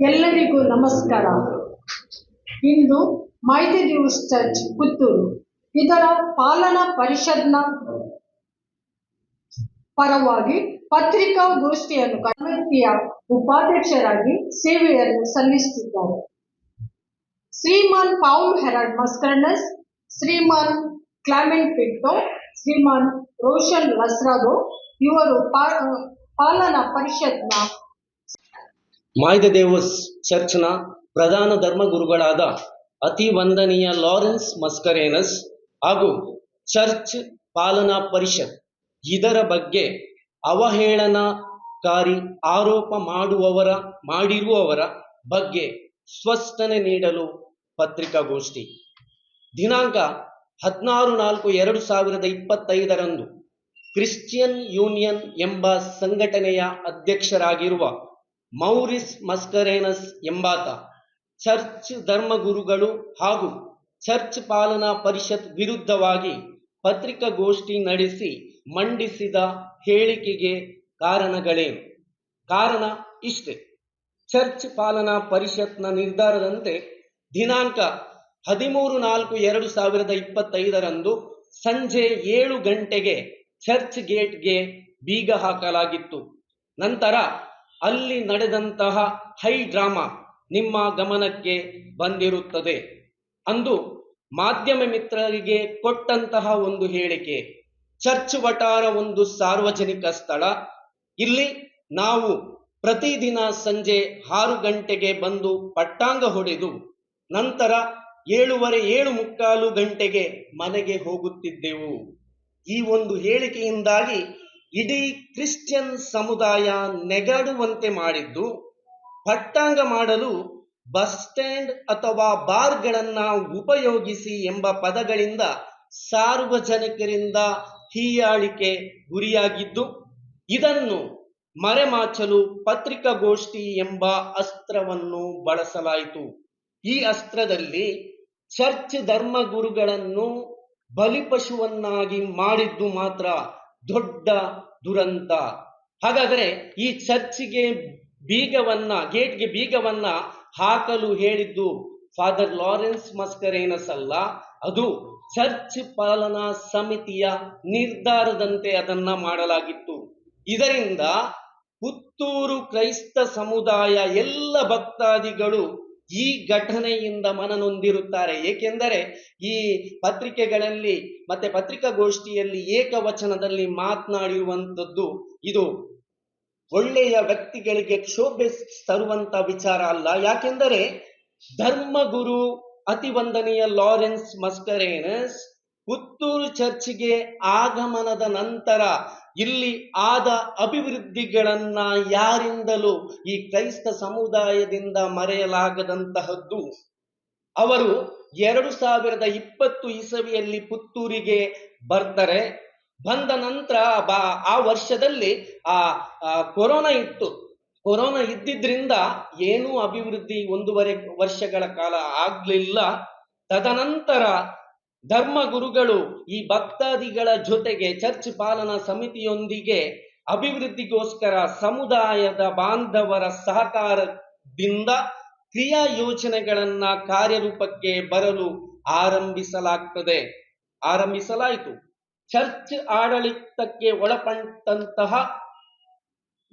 ಎಲ್ಲರಿಗೂ ನಮಸ್ಕಾರ. ಇಂದು ಮೈದಿ ದಿವಸ್ ಚರ್ಚ್, ಪುತ್ತೂರು. ಇದರ ಪಾಲನಾ ಪರಿಷತ್ನ ಪರವಾಗಿ ಪತ್ರಿಕಾಗೋಷ್ಠಿಯನ್ನು ಕಮಿಟಿಯ ಉಪಾಧ್ಯಕ್ಷರಾಗಿ ಸೇವೆಯನ್ನು ಸಲ್ಲಿಸುತ್ತಿದ್ದಾರೆ Shriman Paul Herald Mascarenhas Shriman Clement Pinto Shriman Roshan Lasrado ಇವರು ಪಾಲನಾ ಪರಿಷತ್ನ ಮಾಯ್ದ ದೇವಸ್ ಚರ್ಚ್ನ ಪ್ರಧಾನ ಧರ್ಮಗುರುಗಳಾದ ಅತಿ ವಂದನೀಯ ಲಾರೆನ್ಸ್ ಮಸ್ಕರೇನಸ್ ಹಾಗೂ ಚರ್ಚ್ ಪಾಲನಾ ಪರಿಷತ್. ಇದರ ಬಗ್ಗೆ ಅವಹೇಳನಕಾರಿ ಆರೋಪ ಮಾಡುವವರ, ಮಾಡಿರುವವರ ಬಗ್ಗೆ ಸ್ಪಷ್ಟನೆ ನೀಡಲು ಪತ್ರಿಕಾಗೋಷ್ಠಿ. ದಿನಾಂಕ ಹದಿನಾರು ನಾಲ್ಕು ಎರಡು ಸಾವಿರದ ಇಪ್ಪತ್ತೈದರಂದು ಕ್ರಿಶ್ಚಿಯನ್ ಯೂನಿಯನ್ ಎಂಬ ಸಂಘಟನೆಯ ಅಧ್ಯಕ್ಷರಾಗಿರುವ ಮೌರಿಸ್ ಮಸ್ಕರೇನಸ್ ಎಂಬಾತ. ಚರ್ಚ್ ಧರ್ಮಗುರುಗಳು ಹಾಗೂ ಚರ್ಚ್ ಪಾಲನಾ ಪರಿಷತ್ ವಿರುದ್ಧವಾಗಿ ಪತ್ರಿಕಾಗೋಷ್ಠಿ ನಡೆಸಿ ಮಂಡಿಸಿದ ಹೇಳಿಕೆಗೆ ಕಾರಣಗಳೇನು ಕಾರಣ ಇಷ್ಟೇ. ಚರ್ಚ್ ಪಾಲನಾ ಪರಿಷತ್ನ ನಿರ್ಧಾರದಂತೆ ದಿನಾಂಕ ಹದಿಮೂರು ನಾಲ್ಕು ಎರಡು ಸಾವಿರದ ಇಪ್ಪತ್ತೈದರಂದು ಸಂಜೆ ಏಳು ಗಂಟೆಗೆ ಚರ್ಚ್ ಗೇಟ್ಗೆ ಬೀಗ ಹಾಕಲಾಗಿತ್ತು. ನಂತರ ಅಲ್ಲಿ ನಡೆದಂತಹ ಹೈ ಡ್ರಾಮಾ ನಿಮ್ಮ ಗಮನಕ್ಕೆ ಬಂದಿರುತ್ತದೆ. ಅಂದು ಮಾಧ್ಯಮ ಮಿತ್ರರಿಗೆ ಕೊಟ್ಟಂತಹ ಒಂದು ಹೇಳಿಕೆ, ಚರ್ಚ್ ವಟಾರ ಒಂದು ಸಾರ್ವಜನಿಕ ಸ್ಥಳ. ಇಲ್ಲಿ ನಾವು ಪ್ರತಿದಿನ ಸಂಜೆ ಆರು ಗಂಟೆಗೆ ಬಂದು ಪಟ್ಟಾಂಗ ಹೊಡೆದು, ನಂತರ ಏಳುವರೆ ಏಳು ಮುಕ್ಕಾಲು ಗಂಟೆಗೆ ಮನೆಗೆ ಹೋಗುತ್ತಿದ್ದೆವು. ಈ ಒಂದು ಹೇಳಿಕೆಯಿಂದಾಗಿ ಇಡೀ ಕ್ರಿಶ್ಚಿಯನ್ ಸಮುದಾಯ ನೆಗಡುವಂತೆ ಮಾಡಿದ್ದು, ಪಟ್ಟಾಂಗ ಮಾಡಲು ಬಸ್ ಸ್ಟ್ಯಾಂಡ್ ಅಥವಾ ಬಾರ್ಗಳನ್ನ ಉಪಯೋಗಿಸಿ ಎಂಬ ಪದಗಳಿಂದ ಸಾರ್ವಜನಿಕರಿಂದ ಹೀಯಾಳಿಕೆ ಗುರಿಯಾಗಿದ್ದು, ಇದನ್ನು ಮರೆಮಾಚಲು ಪತ್ರಿಕಾಗೋಷ್ಠಿ ಎಂಬ ಅಸ್ತ್ರವನ್ನು ಬಳಸಲಾಯಿತು. ಈ ಅಸ್ತ್ರದಲ್ಲಿ ಚರ್ಚ್ ಧರ್ಮಗುರುಗಳನ್ನು ಬಲಿಪಶುವನ್ನಾಗಿ ಮಾಡಿದ್ದು ಮಾತ್ರ ದೊಡ್ಡ ದುರಂತ. ಹಾಗಾದರೆ ಈ ಚರ್ಚ್ಗೆ ಬೀಗವನ್ನ, ಗೇಟ್ಗೆ ಬೀಗವನ್ನ ಹಾಕಲು ಹೇಳಿದ್ದು ಫಾದರ್ ಲಾರೆನ್ಸ್ ಮಸ್ಕರೇನಸ್ ಅಲ್ಲ. ಅದು ಚರ್ಚ್ ಪಾಲನಾ ಸಮಿತಿಯ ನಿರ್ಧಾರದಂತೆ ಅದನ್ನ ಮಾಡಲಾಗಿತ್ತು. ಇದರಿಂದ ಪುತ್ತೂರು ಕ್ರೈಸ್ತ ಸಮುದಾಯ ಎಲ್ಲ ಭಕ್ತಾದಿಗಳು ಈ ಘಟನೆಯಿಂದ ಮನನೊಂದಿರುತ್ತಾರೆ. ಏಕೆಂದರೆ ಈ ಪತ್ರಿಕೆಗಳಲ್ಲಿ ಮತ್ತೆ ಪತ್ರಿಕಾಗೋಷ್ಠಿಯಲ್ಲಿ ಏಕವಚನದಲ್ಲಿ ಮಾತನಾಡಿರುವಂಥದ್ದು ಇದು ಒಳ್ಳೆಯ ವ್ಯಕ್ತಿಗಳಿಗೆ ಕ್ಷೋಭೆ ತರುವಂತ ವಿಚಾರ ಅಲ್ಲ. ಯಾಕೆಂದರೆ ಧರ್ಮಗುರು ಅತಿವಂದನೀಯ ಲಾರೆನ್ಸ್ ಮಸ್ಕರೇನಸ್ ಪುತ್ತೂರು ಚರ್ಚ್ಗೆ ಆಗಮನದ ನಂತರ ಇಲ್ಲಿ ಆದ ಅಭಿವೃದ್ಧಿಗಳನ್ನ ಯಾರಿಂದಲೂ ಈ ಕ್ರೈಸ್ತ ಸಮುದಾಯದಿಂದ ಮರೆಯಲಾಗದಂತಹದ್ದು. ಅವರು ಎರಡು ಸಾವಿರದ ಇಪ್ಪತ್ತು ಇಸವಿಯಲ್ಲಿ ಪುತ್ತೂರಿಗೆ ಬರ್ತಾರೆ. ಬಂದ ನಂತರ ಬಾ, ಆ ವರ್ಷದಲ್ಲಿ ಆ ಕೊರೋನಾ ಇತ್ತು. ಕೊರೋನಾ ಇದ್ದಿದ್ರಿಂದ ಏನೂ ಅಭಿವೃದ್ಧಿ ಒಂದೂವರೆ ವರ್ಷಗಳ ಕಾಲ ಆಗ್ಲಿಲ್ಲ. ತದನಂತರ ಧರ್ಮಗುರುಗಳು ಈ ಭಕ್ತಾದಿಗಳ ಜೊತೆಗೆ ಚರ್ಚ್ ಪಾಲನಾ ಸಮಿತಿಯೊಂದಿಗೆ ಅಭಿವೃದ್ಧಿಗೋಸ್ಕರ ಸಮುದಾಯದ ಬಾಂಧವರ ಸಹಕಾರದಿಂದ ಕ್ರಿಯಾ ಯೋಜನೆಗಳನ್ನ ಕಾರ್ಯರೂಪಕ್ಕೆ ಬರಲು ಆರಂಭಿಸಲಾಗ್ತದೆ. ಆರಂಭಿಸಲಾಯಿತು. ಚರ್ಚ್ ಆಡಳಿತಕ್ಕೆ ಒಳಪಟ್ಟಂತಹ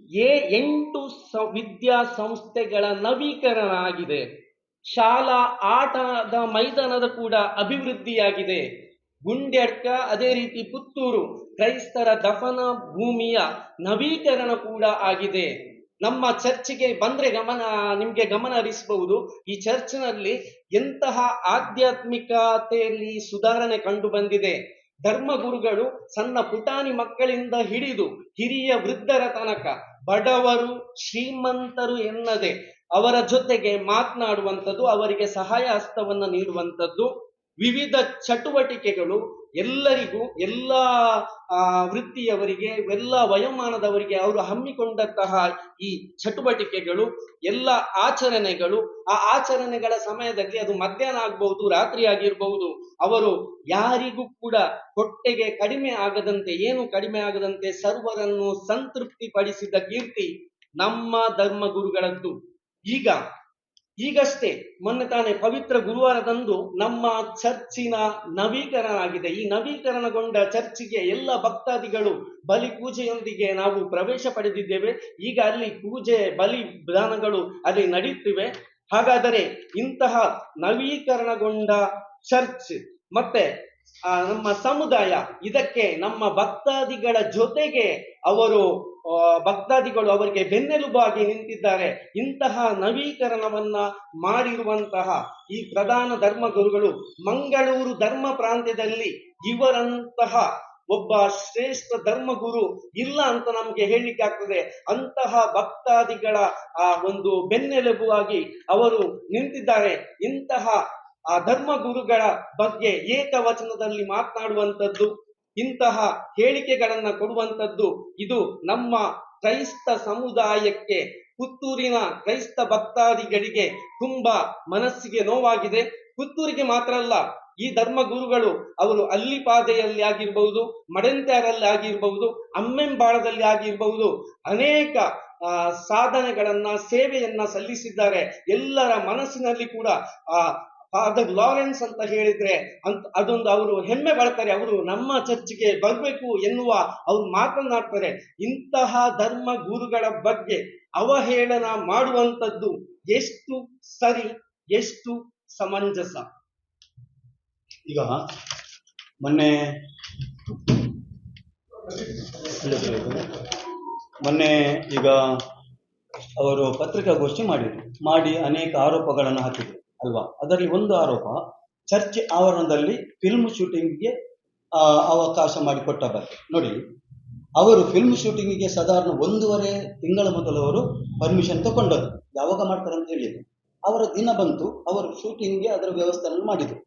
ಎ ಎಂಟು ವಿದ್ಯಾ ವಿದ್ಯಾಸಂಸ್ಥೆಗಳ ನವೀಕರಣ ಆಗಿದೆ ಶಾಲಾ ಆಟದ ಮೈದಾನದ ಕೂಡ ಅಭಿವೃದ್ಧಿಯಾಗಿದೆ. ಗುಂಡ್ಯಡ್ಕ, ಅದೇ ರೀತಿ ಪುತ್ತೂರು, ಕ್ರೈಸ್ತರ ದಫನ ಭೂಮಿಯ ನವೀಕರಣ ಕೂಡ ಆಗಿದೆ. ನಮ್ಮ ಚರ್ಚ್ಗೆ ಬಂದ್ರೆ ಗಮನ, ನಿಮ್ಗೆ ಗಮನ ಹರಿಸಬಹುದು. ಈ ಚರ್ಚ್ನಲ್ಲಿ ಎಂತಹ ಆಧ್ಯಾತ್ಮಿಕತೆಯಲ್ಲಿ ಸುಧಾರಣೆ ಕಂಡು ಬಂದಿದೆ. ಧರ್ಮಗುರುಗಳು ಸಣ್ಣ ಪುಟಾಣಿ ಮಕ್ಕಳಿಂದ ಹಿಡಿದು ಹಿರಿಯ ವೃದ್ಧರ ತನಕ ಬಡವರು ಶ್ರೀಮಂತರು ಎನ್ನದೆ ಅವರ ಜೊತೆಗೆ ಮಾತನಾಡುವಂಥದ್ದು, ಅವರಿಗೆ ಸಹಾಯ ಹಸ್ತವನ್ನು ನೀಡುವಂಥದ್ದು, ವಿವಿಧ ಚಟುವಟಿಕೆಗಳು ಎಲ್ಲರಿಗೂ, ಎಲ್ಲ ವೃತ್ತಿಯವರಿಗೆ, ಎಲ್ಲ ವಯೋಮಾನದವರಿಗೆ ಅವರು ಹಮ್ಮಿಕೊಂಡಂತಹ ಈ ಚಟುವಟಿಕೆಗಳು, ಎಲ್ಲ ಆಚರಣೆಗಳು, ಆ ಆಚರಣೆಗಳ ಸಮಯದಲ್ಲಿ ಅದು ಮಧ್ಯಾಹ್ನ ಆಗ್ಬಹುದು, ರಾತ್ರಿ ಆಗಿರಬಹುದು, ಅವರು ಯಾರಿಗೂ ಕೂಡ ಹೊಟ್ಟೆಗೆ ಕಡಿಮೆ ಆಗದಂತೆ, ಏನು ಕಡಿಮೆ ಆಗದಂತೆ ಸರ್ವರನ್ನು ಸಂತೃಪ್ತಿ ಪಡಿಸಿದ ಕೀರ್ತಿ ನಮ್ಮ ಧರ್ಮಗುರುಗಳದ್ದು. ಈಗ, ಈಗಷ್ಟೇ ಮೊನ್ನೆ ತಾನೇ ಪವಿತ್ರ ಗುರುವಾರದಂದು ನಮ್ಮ ಚರ್ಚಿನ ನವೀಕರಣ ಆಗಿದೆ ಈ ನವೀಕರಣಗೊಂಡ ಚರ್ಚಿಗೆ ಎಲ್ಲ ಭಕ್ತಾದಿಗಳು ಬಲಿ ಪೂಜೆಯೊಂದಿಗೆ ನಾವು ಪ್ರವೇಶ ಪಡೆದಿದ್ದೇವೆ. ಈಗ ಅಲ್ಲಿ ಪೂಜೆ, ಬಲಿ ವಿಧಾನಗಳು ಅಲ್ಲಿ ನಡೆಯುತ್ತಿವೆ ಹಾಗಾದರೆ ಇಂತಹ ನವೀಕರಣಗೊಂಡ ಚರ್ಚ್ ಮತ್ತೆ ನಮ್ಮ ಸಮುದಾಯ, ಇದಕ್ಕೆ ನಮ್ಮ ಭಕ್ತಾದಿಗಳ ಜೊತೆಗೆ ಅವರು ಭಕ್ತಾದಿಗಳು ಅವರಿಗೆ ಬೆನ್ನೆಲುಬಾಗಿ ನಿಂತಿದ್ದಾರೆ. ಇಂತಹ ನವೀಕರಣವನ್ನ ಮಾಡಿರುವಂತಹ ಈ ಪ್ರಧಾನ ಧರ್ಮಗುರುಗಳು ಮಂಗಳೂರು ಧರ್ಮ ಪ್ರಾಂತ್ಯದಲ್ಲಿ ಇವರಂತಹ ಒಬ್ಬ ಶ್ರೇಷ್ಠ ಧರ್ಮಗುರು ಇಲ್ಲ ಅಂತ ನಮ್ಗೆ ಹೇಳಲಿಕ್ಕೆ ಆಗ್ತದೆ. ಅಂತಹ ಭಕ್ತಾದಿಗಳ, ಆ, ಒಂದು ಬೆನ್ನೆಲುಬುವಾಗಿ ಅವರು ನಿಂತಿದ್ದಾರೆ. ಇಂತಹ ಆ ಧರ್ಮಗುರುಗಳ ಬಗ್ಗೆ ಏಕವಚನದಲ್ಲಿ ಮಾತನಾಡುವಂಥದ್ದು, ಇಂತಹ ಹೇಳಿಕೆಗಳನ್ನ ಕೊಡುವಂಥದ್ದು, ಇದು ನಮ್ಮ ಕ್ರೈಸ್ತ ಸಮುದಾಯಕ್ಕೆ, ಪುತ್ತೂರಿನ ಕ್ರೈಸ್ತ ಭಕ್ತಾದಿಗಳಿಗೆ ತುಂಬಾ ಮನಸ್ಸಿಗೆ ನೋವಾಗಿದೆ. ಪುತ್ತೂರಿಗೆ ಮಾತ್ರ ಅಲ್ಲ, ಈ ಧರ್ಮಗುರುಗಳು ಅವರು ಅಲ್ಲಿಪಾದೆಯಲ್ಲಿ ಆಗಿರ್ಬಹುದು, ಮಡೆಂತ್ಯಾರಲ್ಲಿ ಆಗಿರ್ಬಹುದು, ಅಮ್ಮೆಂಬಾಳದಲ್ಲಿ ಆಗಿರ್ಬಹುದು, ಅನೇಕ ಸಾಧನೆಗಳನ್ನ, ಸೇವೆಯನ್ನ ಸಲ್ಲಿಸಿದ್ದಾರೆ. ಎಲ್ಲರ ಮನಸ್ಸಿನಲ್ಲಿ ಕೂಡ, ಆ ಫಾದರ್ ಲಾರೆನ್ಸ್ ಅಂತ ಹೇಳಿದ್ರೆ ಅಂತ ಅದೊಂದು ಅವರು ಹೆಮ್ಮೆ ಪಡ್ತಾರೆ, ಅವರು ನಮ್ಮ ಚರ್ಚಿಗೆ ಬರಬೇಕು ಎನ್ನುವ ಅವ್ರು ಮಾತನಾಡ್ತಾರೆ ಇಂತಹ ಧರ್ಮ ಗುರುಗಳ ಬಗ್ಗೆ ಅವಹೇಳನ ಮಾಡುವಂಥದ್ದು ಎಷ್ಟು ಸರಿ, ಎಷ್ಟು ಸಮಂಜಸ. ಈಗ ಮೊನ್ನೆ ಮೊನ್ನೆ ಈಗ ಅವರು ಪತ್ರಿಕಾಗೋಷ್ಠಿ ಮಾಡಿದರು, ಮಾಡಿ ಅನೇಕ ಆರೋಪಗಳನ್ನು ಹಾಕಿದರು. ಅಲ್ವಾ? ಅದರಲ್ಲಿ ಒಂದು ಆರೋಪ, ಚರ್ಚ್ ಆವರಣದಲ್ಲಿ ಫಿಲ್ಮ್ ಶೂಟಿಂಗ್ಗೆ ಅವಕಾಶ ಮಾಡಿಕೊಟ್ಟ ಬಗ್ಗೆ. ನೋಡಿ, ಅವರು ಫಿಲ್ಮ್ ಶೂಟಿಂಗಿಗೆ ಸಾಧಾರಣ ಒಂದೂವರೆ ತಿಂಗಳ ಮೊದಲು ಅವರು ಪರ್ಮಿಷನ್ ತಗೊಂಡದ್ದು ಯಾವಾಗ ಮಾಡ್ತಾರೆ ಅಂತ ಹೇಳಿದ್ರು. ಅವರ ದಿನ ಬಂತು, ಅವರು ಶೂಟಿಂಗ್ಗೆ ಅದರ ವ್ಯವಸ್ಥೆಯನ್ನು ಮಾಡಿದರು.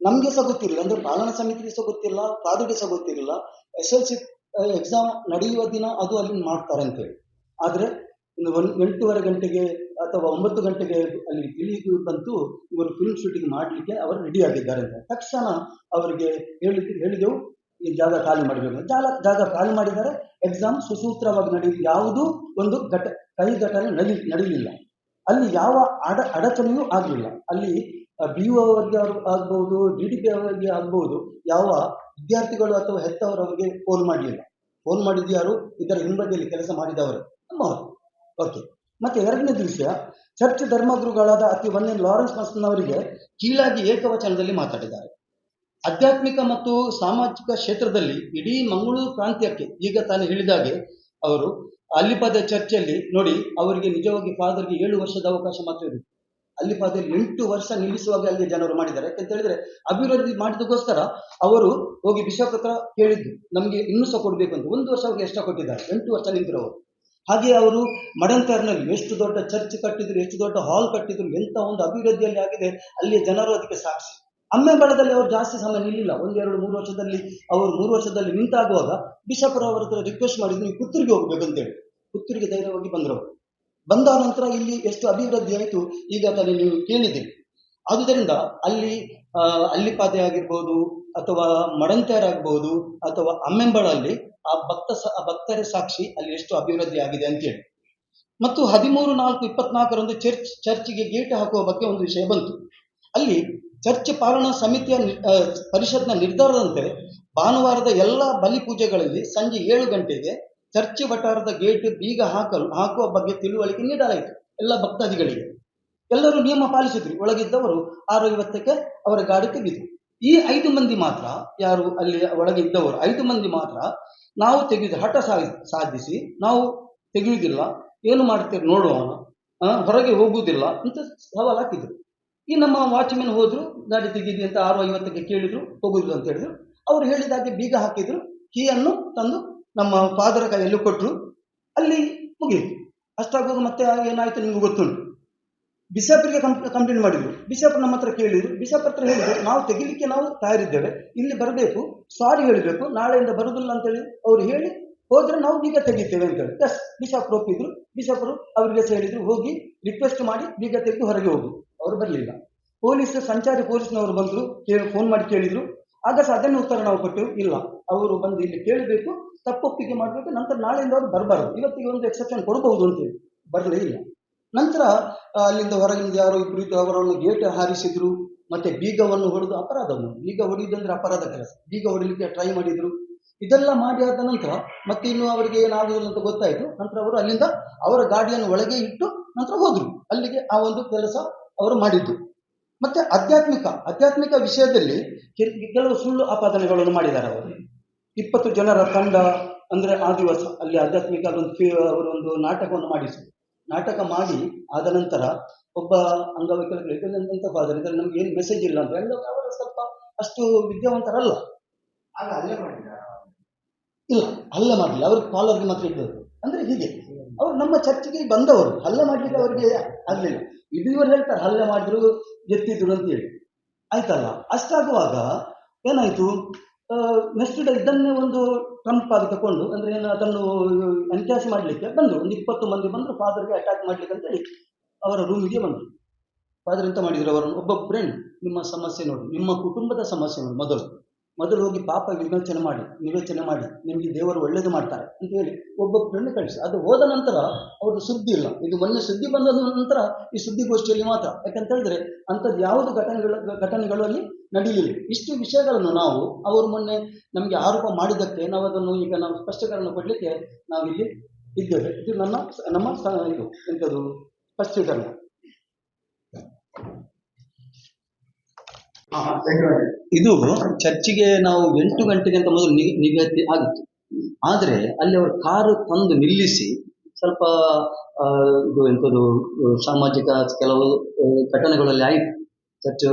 ನಮಗೆ ಸಹ ಗೊತ್ತಿರಲಿಲ್ಲ, ಅಂದ್ರೆ ಪಾಲನಾ ಸಮಿತಿಗೆ ಸಹ ಗೊತ್ತಿಲ್ಲ ಪಾದಿಗೆ ಸಹ ಗೊತ್ತಿರಲಿಲ್ಲ. ಎಸ್ ಎಲ್ ಸಿ ಎಕ್ಸಾಮ್ ನಡೆಯುವ ದಿನ ಅದು ಅಲ್ಲಿ ಮಾಡ್ತಾರೆ ಅಂತೇಳಿ ಆದರೆ, ಒಂದು ಒಂದು ಎಂಟೂವರೆ ಗಂಟೆಗೆ ಅಥವಾ ಒಂಬತ್ತು ಗಂಟೆಗೆ ಅಲ್ಲಿ ತಿಳಿದು ಬಂತು, ಇವರು ಫಿಲ್ಮ್ ಶೂಟಿಂಗ್ ಮಾಡಲಿಕ್ಕೆ ಅವರು ರೆಡಿ ಆಗಿದ್ದಾರೆ ಅಂತ. ತಕ್ಷಣ ಅವರಿಗೆ ಹೇಳಿ, ಹೇಳಿದೆವು, ಈ ಜಾಗ ಖಾಲಿ ಮಾಡಬೇಕು ಜಾಗ ಜಾಗ ಖಾಲಿ ಮಾಡಿದ್ದಾರೆ ಎಕ್ಸಾಮ್ ಸುಸೂತ್ರವಾಗಿ ನಡೆಯುವುದು ಯಾವುದೂ ಒಂದು ಘಟ ಕೈ ಘಟನೆ ನಡಿ ನಡೆಯಲಿಲ್ಲ ಅಲ್ಲಿ ಯಾವ ಅಡ, ಅಡಚಣೆಯೂ ಆಗಲಿಲ್ಲ. ಅಲ್ಲಿ ಬಿ ಯು ಅವರಿಗೆ ಆಗ್ಬೋದು ಡಿ ಡಿ ಪಿ ಅವರಿಗೆ ಆಗ್ಬೋದು, ಯಾವ ವಿದ್ಯಾರ್ಥಿಗಳು ಅಥವಾ ಹೆತ್ತವರು ಅವರಿಗೆ ಫೋನ್ ಮಾಡಲಿಲ್ಲ ಫೋನ್ ಮಾಡಿದ್ದು ಯಾರು? ಇದರ ಹಿಂಬದಿಯಲ್ಲಿ ಕೆಲಸ ಮಾಡಿದವರು. ನಮ್ಮವರು ಓಕೆ ಮತ್ತೆ ಎರಡನೇ ದಿವಸ ಚರ್ಚ್ ಧರ್ಮಗುರುಗಳಾದ ಅತಿ ಒಂದೇ ಲಾರೆನ್ಸ್ ಮಸ್ನವರಿಗೆ ಕೀಳಾಗಿ ಏಕವಚನದಲ್ಲಿ ಮಾತಾಡಿದ್ದಾರೆ. ಆಧ್ಯಾತ್ಮಿಕ ಮತ್ತು ಸಾಮಾಜಿಕ ಕ್ಷೇತ್ರದಲ್ಲಿ ಇಡೀ ಮಂಗಳೂರು ಪ್ರಾಂತ್ಯಕ್ಕೆ ಈಗ ತಾನು ಹೇಳಿದಾಗೆ ಅವರು ಅಲ್ಲಿಪಾದ ಚರ್ಚಲ್ಲಿ ನೋಡಿ ಅವರಿಗೆ ನಿಜವಾಗಿ ಫಾದರ್ಗೆ ಏಳು ವರ್ಷದ ಅವಕಾಶ ಮಾತ್ರ ಇದೆ. ಅಲ್ಲಿಪಾದಲ್ಲಿ ಎಂಟು ವರ್ಷ ನಿಲ್ಲಿಸುವಾಗ ಅಲ್ಲಿ ಜನರು ಮಾಡಿದ್ದಾರೆ. ಯಾಕಂತ ಹೇಳಿದ್ರೆ ಅಭಿವೃದ್ಧಿ ಮಾಡಿದಕ್ಕೋಸ್ಕರ ಅವರು ಹೋಗಿ ಬಿಷಪ್ ಹತ್ರ ಕೇಳಿದ್ದು ನಮಗೆ ಇನ್ನೂ ಸಹ ಕೊಡಬೇಕು ಅಂತ. ಒಂದು ವರ್ಷ ಅವ್ರಿಗೆ ಎಷ್ಟ ಕೊಟ್ಟಿದ್ದಾರೆ. ಎಂಟು ವರ್ಷ ನಿಂತಿರೋರು. ಹಾಗೆ ಅವರು ಮಡಂತರ್ನಲ್ಲಿ ಎಷ್ಟು ದೊಡ್ಡ ಚರ್ಚ್ ಕಟ್ಟಿದ್ರು, ಎಷ್ಟು ದೊಡ್ಡ ಹಾಲ್ ಕಟ್ಟಿದ್ರು, ಎಂತ ಒಂದು ಅಭಿವೃದ್ಧಿಯಲ್ಲಿ ಆಗಿದೆ, ಅಲ್ಲಿಯ ಜನರು ಅದಕ್ಕೆ ಸಾಕ್ಷಿ. ಅಮ್ಮೆಂಬಳದಲ್ಲಿ ಅವರು ಜಾಸ್ತಿ ಸಮಯ ನಿಲ್ಲಿಲ್ಲ. ಒಂದೆರಡು ಮೂರು ವರ್ಷದಲ್ಲಿ ಅವರು ಮೂರು ವರ್ಷದಲ್ಲಿ ನಿಂತಾಗುವಾಗ ಬಿಷಪ್ ಅವರ ಹತ್ರ ರಿಕ್ವೆಸ್ಟ್ ಮಾಡಿದ್ರು, ನೀವು ಪುತ್ತೂರಿಗೆ ಹೋಗ್ಬೇಕು ಅಂತೇಳಿ. ಪುತ್ತೂರಿಗೆ ಧೈರ್ಯವಾಗಿ ಬಂದರು. ಬಂದ ನಂತರ ಇಲ್ಲಿ ಎಷ್ಟು ಅಭಿವೃದ್ಧಿ ಆಯಿತು, ಈಗ ತಾನೇ ನೀವು ಕೇಳಿದ್ದೀರಿ. ಆದುದರಿಂದ ಅಲ್ಲಿ ಅಲ್ಲಿಪಾದೆ ಆಗಿರ್ಬೋದು, ಅಥವಾ ಮಡಂತ್ಯಾರಾಗಬಹುದು ಅಥವಾ ಅಮ್ಮೆಂಬಳಲ್ಲಿ ಆ ಭಕ್ತ ಭಕ್ತರ ಸಾಕ್ಷಿ ಅಲ್ಲಿ ಎಷ್ಟು ಅಭಿವೃದ್ಧಿ ಆಗಿದೆ ಅಂತೇಳಿ ಮತ್ತು ಹದಿಮೂರು ನಾಲ್ಕು ಇಪ್ಪತ್ನಾಲ್ಕರಂದು ಚರ್ಚ್, ಚರ್ಚಿಗೆ ಗೇಟ್ ಹಾಕುವ ಬಗ್ಗೆ ಒಂದು ವಿಷಯ ಬಂತು. ಅಲ್ಲಿ ಚರ್ಚ್ ಪಾಲನಾ ಸಮಿತಿಯ ಪರಿಷತ್ನ ನಿರ್ಧಾರದಂತೆ ಭಾನುವಾರದ ಎಲ್ಲ ಬಲಿ ಪೂಜೆಗಳಲ್ಲಿ ಸಂಜೆ ಏಳು ಗಂಟೆಗೆ ಚರ್ಚ್ ವಟಾರದ ಗೇಟ್ ಬೀಗ ಹಾಕಲು, ಹಾಕುವ ಬಗ್ಗೆ ತಿಳುವಳಿಕೆ ನೀಡಲಾಯಿತು. ಎಲ್ಲ ಭಕ್ತಾದಿಗಳಿಗೆ. ಎಲ್ಲರೂ ನಿಯಮ ಪಾಲಿಸಿದ್ರು. ಒಳಗಿದ್ದವರು ಆರು ಐವತ್ತಕ್ಕೆ ಅವರ ಗಾಡಿ ತೆಗೆದ್ರು ಈ ಐದು ಮಂದಿ ಮಾತ್ರ ಯಾರು ಅಲ್ಲಿ ಒಳಗಿದ್ದವರು ಐದು ಮಂದಿ ಮಾತ್ರ ನಾವು ತೆಗೆದು ಹಠ ಸಾಧಿ ಸಾಧಿಸಿ ನಾವು ತೆಗೆಯುವುದಿಲ್ಲ. ಏನು ಮಾಡ್ತೀರಿ ನೋಡುವ ಆ, ಹೊರಗೆ ಹೋಗುವುದಿಲ್ಲ ಅಂತ ಸವಾಲು ಹಾಕಿದ್ರು. ಈ ನಮ್ಮ ವಾಚ್ಮೆನ್ ಹೋದ್ರು ಗಾಡಿ ತೆಗೀರಿ ಅಂತ ಆರು ಐವತ್ತಕ್ಕೆ ಕೇಳಿದ್ರು ಹೋಗುದಿಲ್ಲ ಅಂತ ಹೇಳಿದ್ರು. ಅವ್ರು ಹೇಳಿದಾಗೆ ಬೀಗ ಹಾಕಿದ್ರು ಕೀಯನ್ನು ತಂದು ನಮ್ಮ ಫಾದರ ಕೈಯಲ್ಲಿ ಕೊಟ್ಟರು ಅಲ್ಲಿ ಮುಗಿಯಿತು. ಅಷ್ಟಾಗುವಾಗ ಮತ್ತೆ ಏನಾಯ್ತು ನಿಮ್ಗೆ ಗೊತ್ತುಂಟು. ಬಿಷಪ್ರಿಗೆ ಕಂಪ್ಲೇಂಟ್ ಮಾಡಿದ್ರು. ಬಿಸಾಪರ್ ನಮ್ಮ ಹತ್ರ ಕೇಳಿದ್ರು. ಬಿಸಾಪರ್ ಹತ್ರ ಹೇಳಿದ್ರು, ನಾವು ತೆಗಿಲಿಕ್ಕೆ ನಾವು ತಯಾರಿದ್ದೇವೆ. ಇಲ್ಲಿ ಬರಬೇಕು. ಸಾರಿ ಹೇಳಬೇಕು. ನಾಳೆಯಿಂದ ಬರುದಿಲ್ಲ ಅಂತೇಳಿ ಅವ್ರು ಹೇಳಿ, ಹೋದ್ರೆ ನಾವು ಬೀಗ ತೆಗಿತೇವೆ ಅಂತೇಳಿ. S bishop ಒಪ್ಪಿದ್ರು. ಬಿಸಾಪರು ಅವರಿಗೆ ಹೇಳಿದ್ರು, ಹೋಗಿ ರಿಕ್ವೆಸ್ಟ್ ಮಾಡಿ ಬೀಗ ತೆಗೆದು ಹೊರಗೆ ಹೋಗು. ಅವರು ಬರಲಿಲ್ಲ. ಪೊಲೀಸ್, ಸಂಚಾರಿ ಪೊಲೀಸ್ನವರು ಬಂದ್ರು, ಕೇಳಿ ಫೋನ್ ಮಾಡಿ ಕೇಳಿದ್ರು. ಆಗ ಸಹ ಅದನ್ನು ಉತ್ತರ ನಾವು ಕೊಟ್ಟೆವು, ಇಲ್ಲ. ಅವರು ಬಂದು ಇಲ್ಲಿ ಕೇಳಬೇಕು, ತಪ್ಪೊಪ್ಪಿಗೆ ಮಾಡಬೇಕು, ನಂತರ ನಾಳೆಯಿಂದ ಅವರು ಬರಬಾರದು. ಇವತ್ತಿಗೆ ಒಂದು ಎಕ್ಸೆಪ್ಷನ್ ಕೊಡಬಹುದು ಅಂತೇಳಿ. ಬರಲೇ ಇಲ್ಲ. ನಂತರ ಅಲ್ಲಿಂದ ಹೊರಗೆ ಯಾರೋ ಇಬ್ಬರು ಅವರನ್ನು ಗೇಟ್ ಹಾರಿಸಿದ್ರು, ಮತ್ತೆ ಬೀಗವನ್ನು ಹೊಡೆದು ಅಪರಾಧವನ್ನು, ಬೀಗ ಹೊಡೆಯುವುದಂದ್ರೆ ಅಪರಾಧ ಕೆಲಸ, ಬೀಗ ಹೊಡಿಲಿಕ್ಕೆ ಟ್ರೈ ಮಾಡಿದ್ರು. ಇದೆಲ್ಲ ಮಾಡಿ ಆದ ನಂತರ, ಮತ್ತೆ ಇನ್ನು ಅವರಿಗೆ ಏನಾಗುವುದಿಲ್ಲ ಅಂತ ಗೊತ್ತಾಯ್ತು. ನಂತರ ಅವರು ಅಲ್ಲಿಂದ ಅವರ ಗಾಡಿಯನ್ನು ಒಳಗೆ ಇಟ್ಟು ನಂತರ ಹೋದ್ರು. ಅಲ್ಲಿಗೆ ಆ ಒಂದು ಕೆಲಸ ಅವರು ಮಾಡಿದ್ದು. ಮತ್ತೆ ಆಧ್ಯಾತ್ಮಿಕ ಆಧ್ಯಾತ್ಮಿಕ ವಿಷಯದಲ್ಲಿ ಕೆಲವು ಸುಳ್ಳು ಆಪಾದನೆಗಳನ್ನು ಮಾಡಿದ್ದಾರೆ ಅವರು. ಇಪ್ಪತ್ತು ಜನರ ತಂಡ ಅಂದ್ರೆ ಆ ದಿವಸ ಅಲ್ಲಿ ಆಧ್ಯಾತ್ಮಿಕ ಒಂದು ಅವರೊಂದು ನಾಟಕವನ್ನು ಮಾಡಿಸಿದ್ರು. ನಾಟಕ ಮಾಡಿ ಆದ ನಂತರ ಒಬ್ಬ ಅಂಗವಿಕಲಂತಹ ಫಾದರ್ ಇದ್ರೆ ನಮ್ಗೆ ಏನು ಮೆಸೇಜ್ ಇಲ್ಲ ಅಂತ ಎಲ್ಲ ಅವರು ಸ್ವಲ್ಪ ಅಷ್ಟು ವಿದ್ಯಾವಂತರಲ್ಲ. ಆಗ ಅಲ್ಲೇ ಮಾಡಿದ ಇಲ್ಲ ಅಲ್ಲ ಮಾಡಲಿಲ್ಲ ಅವ್ರಿಗೆ ಕಾಲರ್ಗೆ ಮಾತ್ರ ಇದ್ದವರು. ಅಂದ್ರೆ ಹೀಗೆ. ಅವ್ರು ನಮ್ಮ ಚರ್ಚಿಗೆ ಬಂದವರು. ಹಲ್ಲೆ ಮಾಡ್ಲಿಕ್ಕೆ ಅವರಿಗೆ ಆಗ್ಲಿಲ್ಲ. ಇದು ಇವರು ಹೇಳ್ತಾರೆ ಹಲ್ಲೆ ಮಾಡಿದ್ರು ಎತ್ತಿದ್ರು ಅಂತ ಹೇಳಿ ಆಯ್ತಲ್ಲ? ಅಷ್ಟಾಗುವಾಗ ಏನಾಯ್ತು? ಡೇ ಇದನ್ನೇ ಒಂದು ಟ್ರಂಪ್ ಆಗಿ ತಗೊಂಡು ಅಂದ್ರೆ ಏನು ಅದನ್ನು ಎನ್ಕ್ಯಾಶ್ ಮಾಡಲಿಕ್ಕೆ ಬಂದರು. ಒಂದು ಇಪ್ಪತ್ತು ಮಂದಿ ಬಂದರು ಫಾದರ್ಗೆ ಅಟ್ಯಾಕ್ ಮಾಡ್ಲಿಕ್ಕೆ ಅಂತ ಹೇಳಿ ಅವರ ರೂಮಿಗೆ ಬಂದರು. ಫಾದರ್ ಎಂತ ಮಾಡಿದ್ರು ಅವರನ್ನು? ಒಬ್ಬ ಫ್ರೆಂಡ್ ನಿಮ್ಮ ಸಮಸ್ಯೆ ನೋಡಿ. ನಿಮ್ಮ ಕುಟುಂಬದ ಸಮಸ್ಯೆ ನೋಡಿ ಮೊದಲು. ಮೊದಲು ಹೋಗಿ ಪಾಪ ವಿಮೋಚನೆ ಮಾಡಿ ವಿವೇಚನೆ ಮಾಡಿ, ನಿಮಗೆ ದೇವರು ಒಳ್ಳೇದು ಮಾಡ್ತಾರೆ ಅಂತ ಹೇಳಿ ಒಬ್ಬ ಫ್ರೆಂಡ್ ಕಳಿಸಿ. ಅದು ಹೋದ ನಂತರ ಅವ್ರದ್ದು ಸುದ್ದಿ ಇಲ್ಲ. ಇದು ಮೊನ್ನೆ ಸುದ್ದಿ ಬಂದ ನಂತರ ಈ ಸುದ್ದಿಗೋಷ್ಠಿಯಲ್ಲಿ ಮಾತ್ರ. ಯಾಕಂತ ಹೇಳಿದ್ರೆ ಅಂಥದ್ದು ಯಾವುದು ಘಟನೆಗಳ, ಘಟನೆಗಳು ನಡೀಲಿಲ್ಲ ಇಷ್ಟು ವಿಷಯಗಳನ್ನು ನಾವು ಅವರು ಮೊನ್ನೆ ನಮಗೆ ಆರೋಪ ಮಾಡಿದ್ದಕ್ಕೆ ನಾವು ಅದನ್ನು ಈಗ ನಾವು ಸ್ಪಷ್ಟೀಕರಣ ಕೊಡಲಿಕ್ಕೆ ನಾವಿಲ್ಲಿ ಇದ್ದೇವೆ. ಇದು ನನ್ನ ನಮ್ಮ ಸ- ಇದು ಎಂಥದ್ದು? ಸ್ಪಷ್ಟೀಕರಣ. ಇದು ಚರ್ಚಿಗೆ ನಾವು ಎಂಟು ಗಂಟೆಗೆ ಅಂತ ಮೊದಲು ನಿಗದಿ ಆಗಿತ್ತು. ಆದರೆ ಅಲ್ಲಿ ಅವರು ಕಾರು ತಂದು ನಿಲ್ಲಿಸಿ ಸ್ವಲ್ಪ ಇದು ಎಂಥದ್ದು ಸಾಮಾಜಿಕ ಕೆಲವು ಘಟನೆಗಳಲ್ಲಿ ಆಯಿತು. ಚರ್ಚ್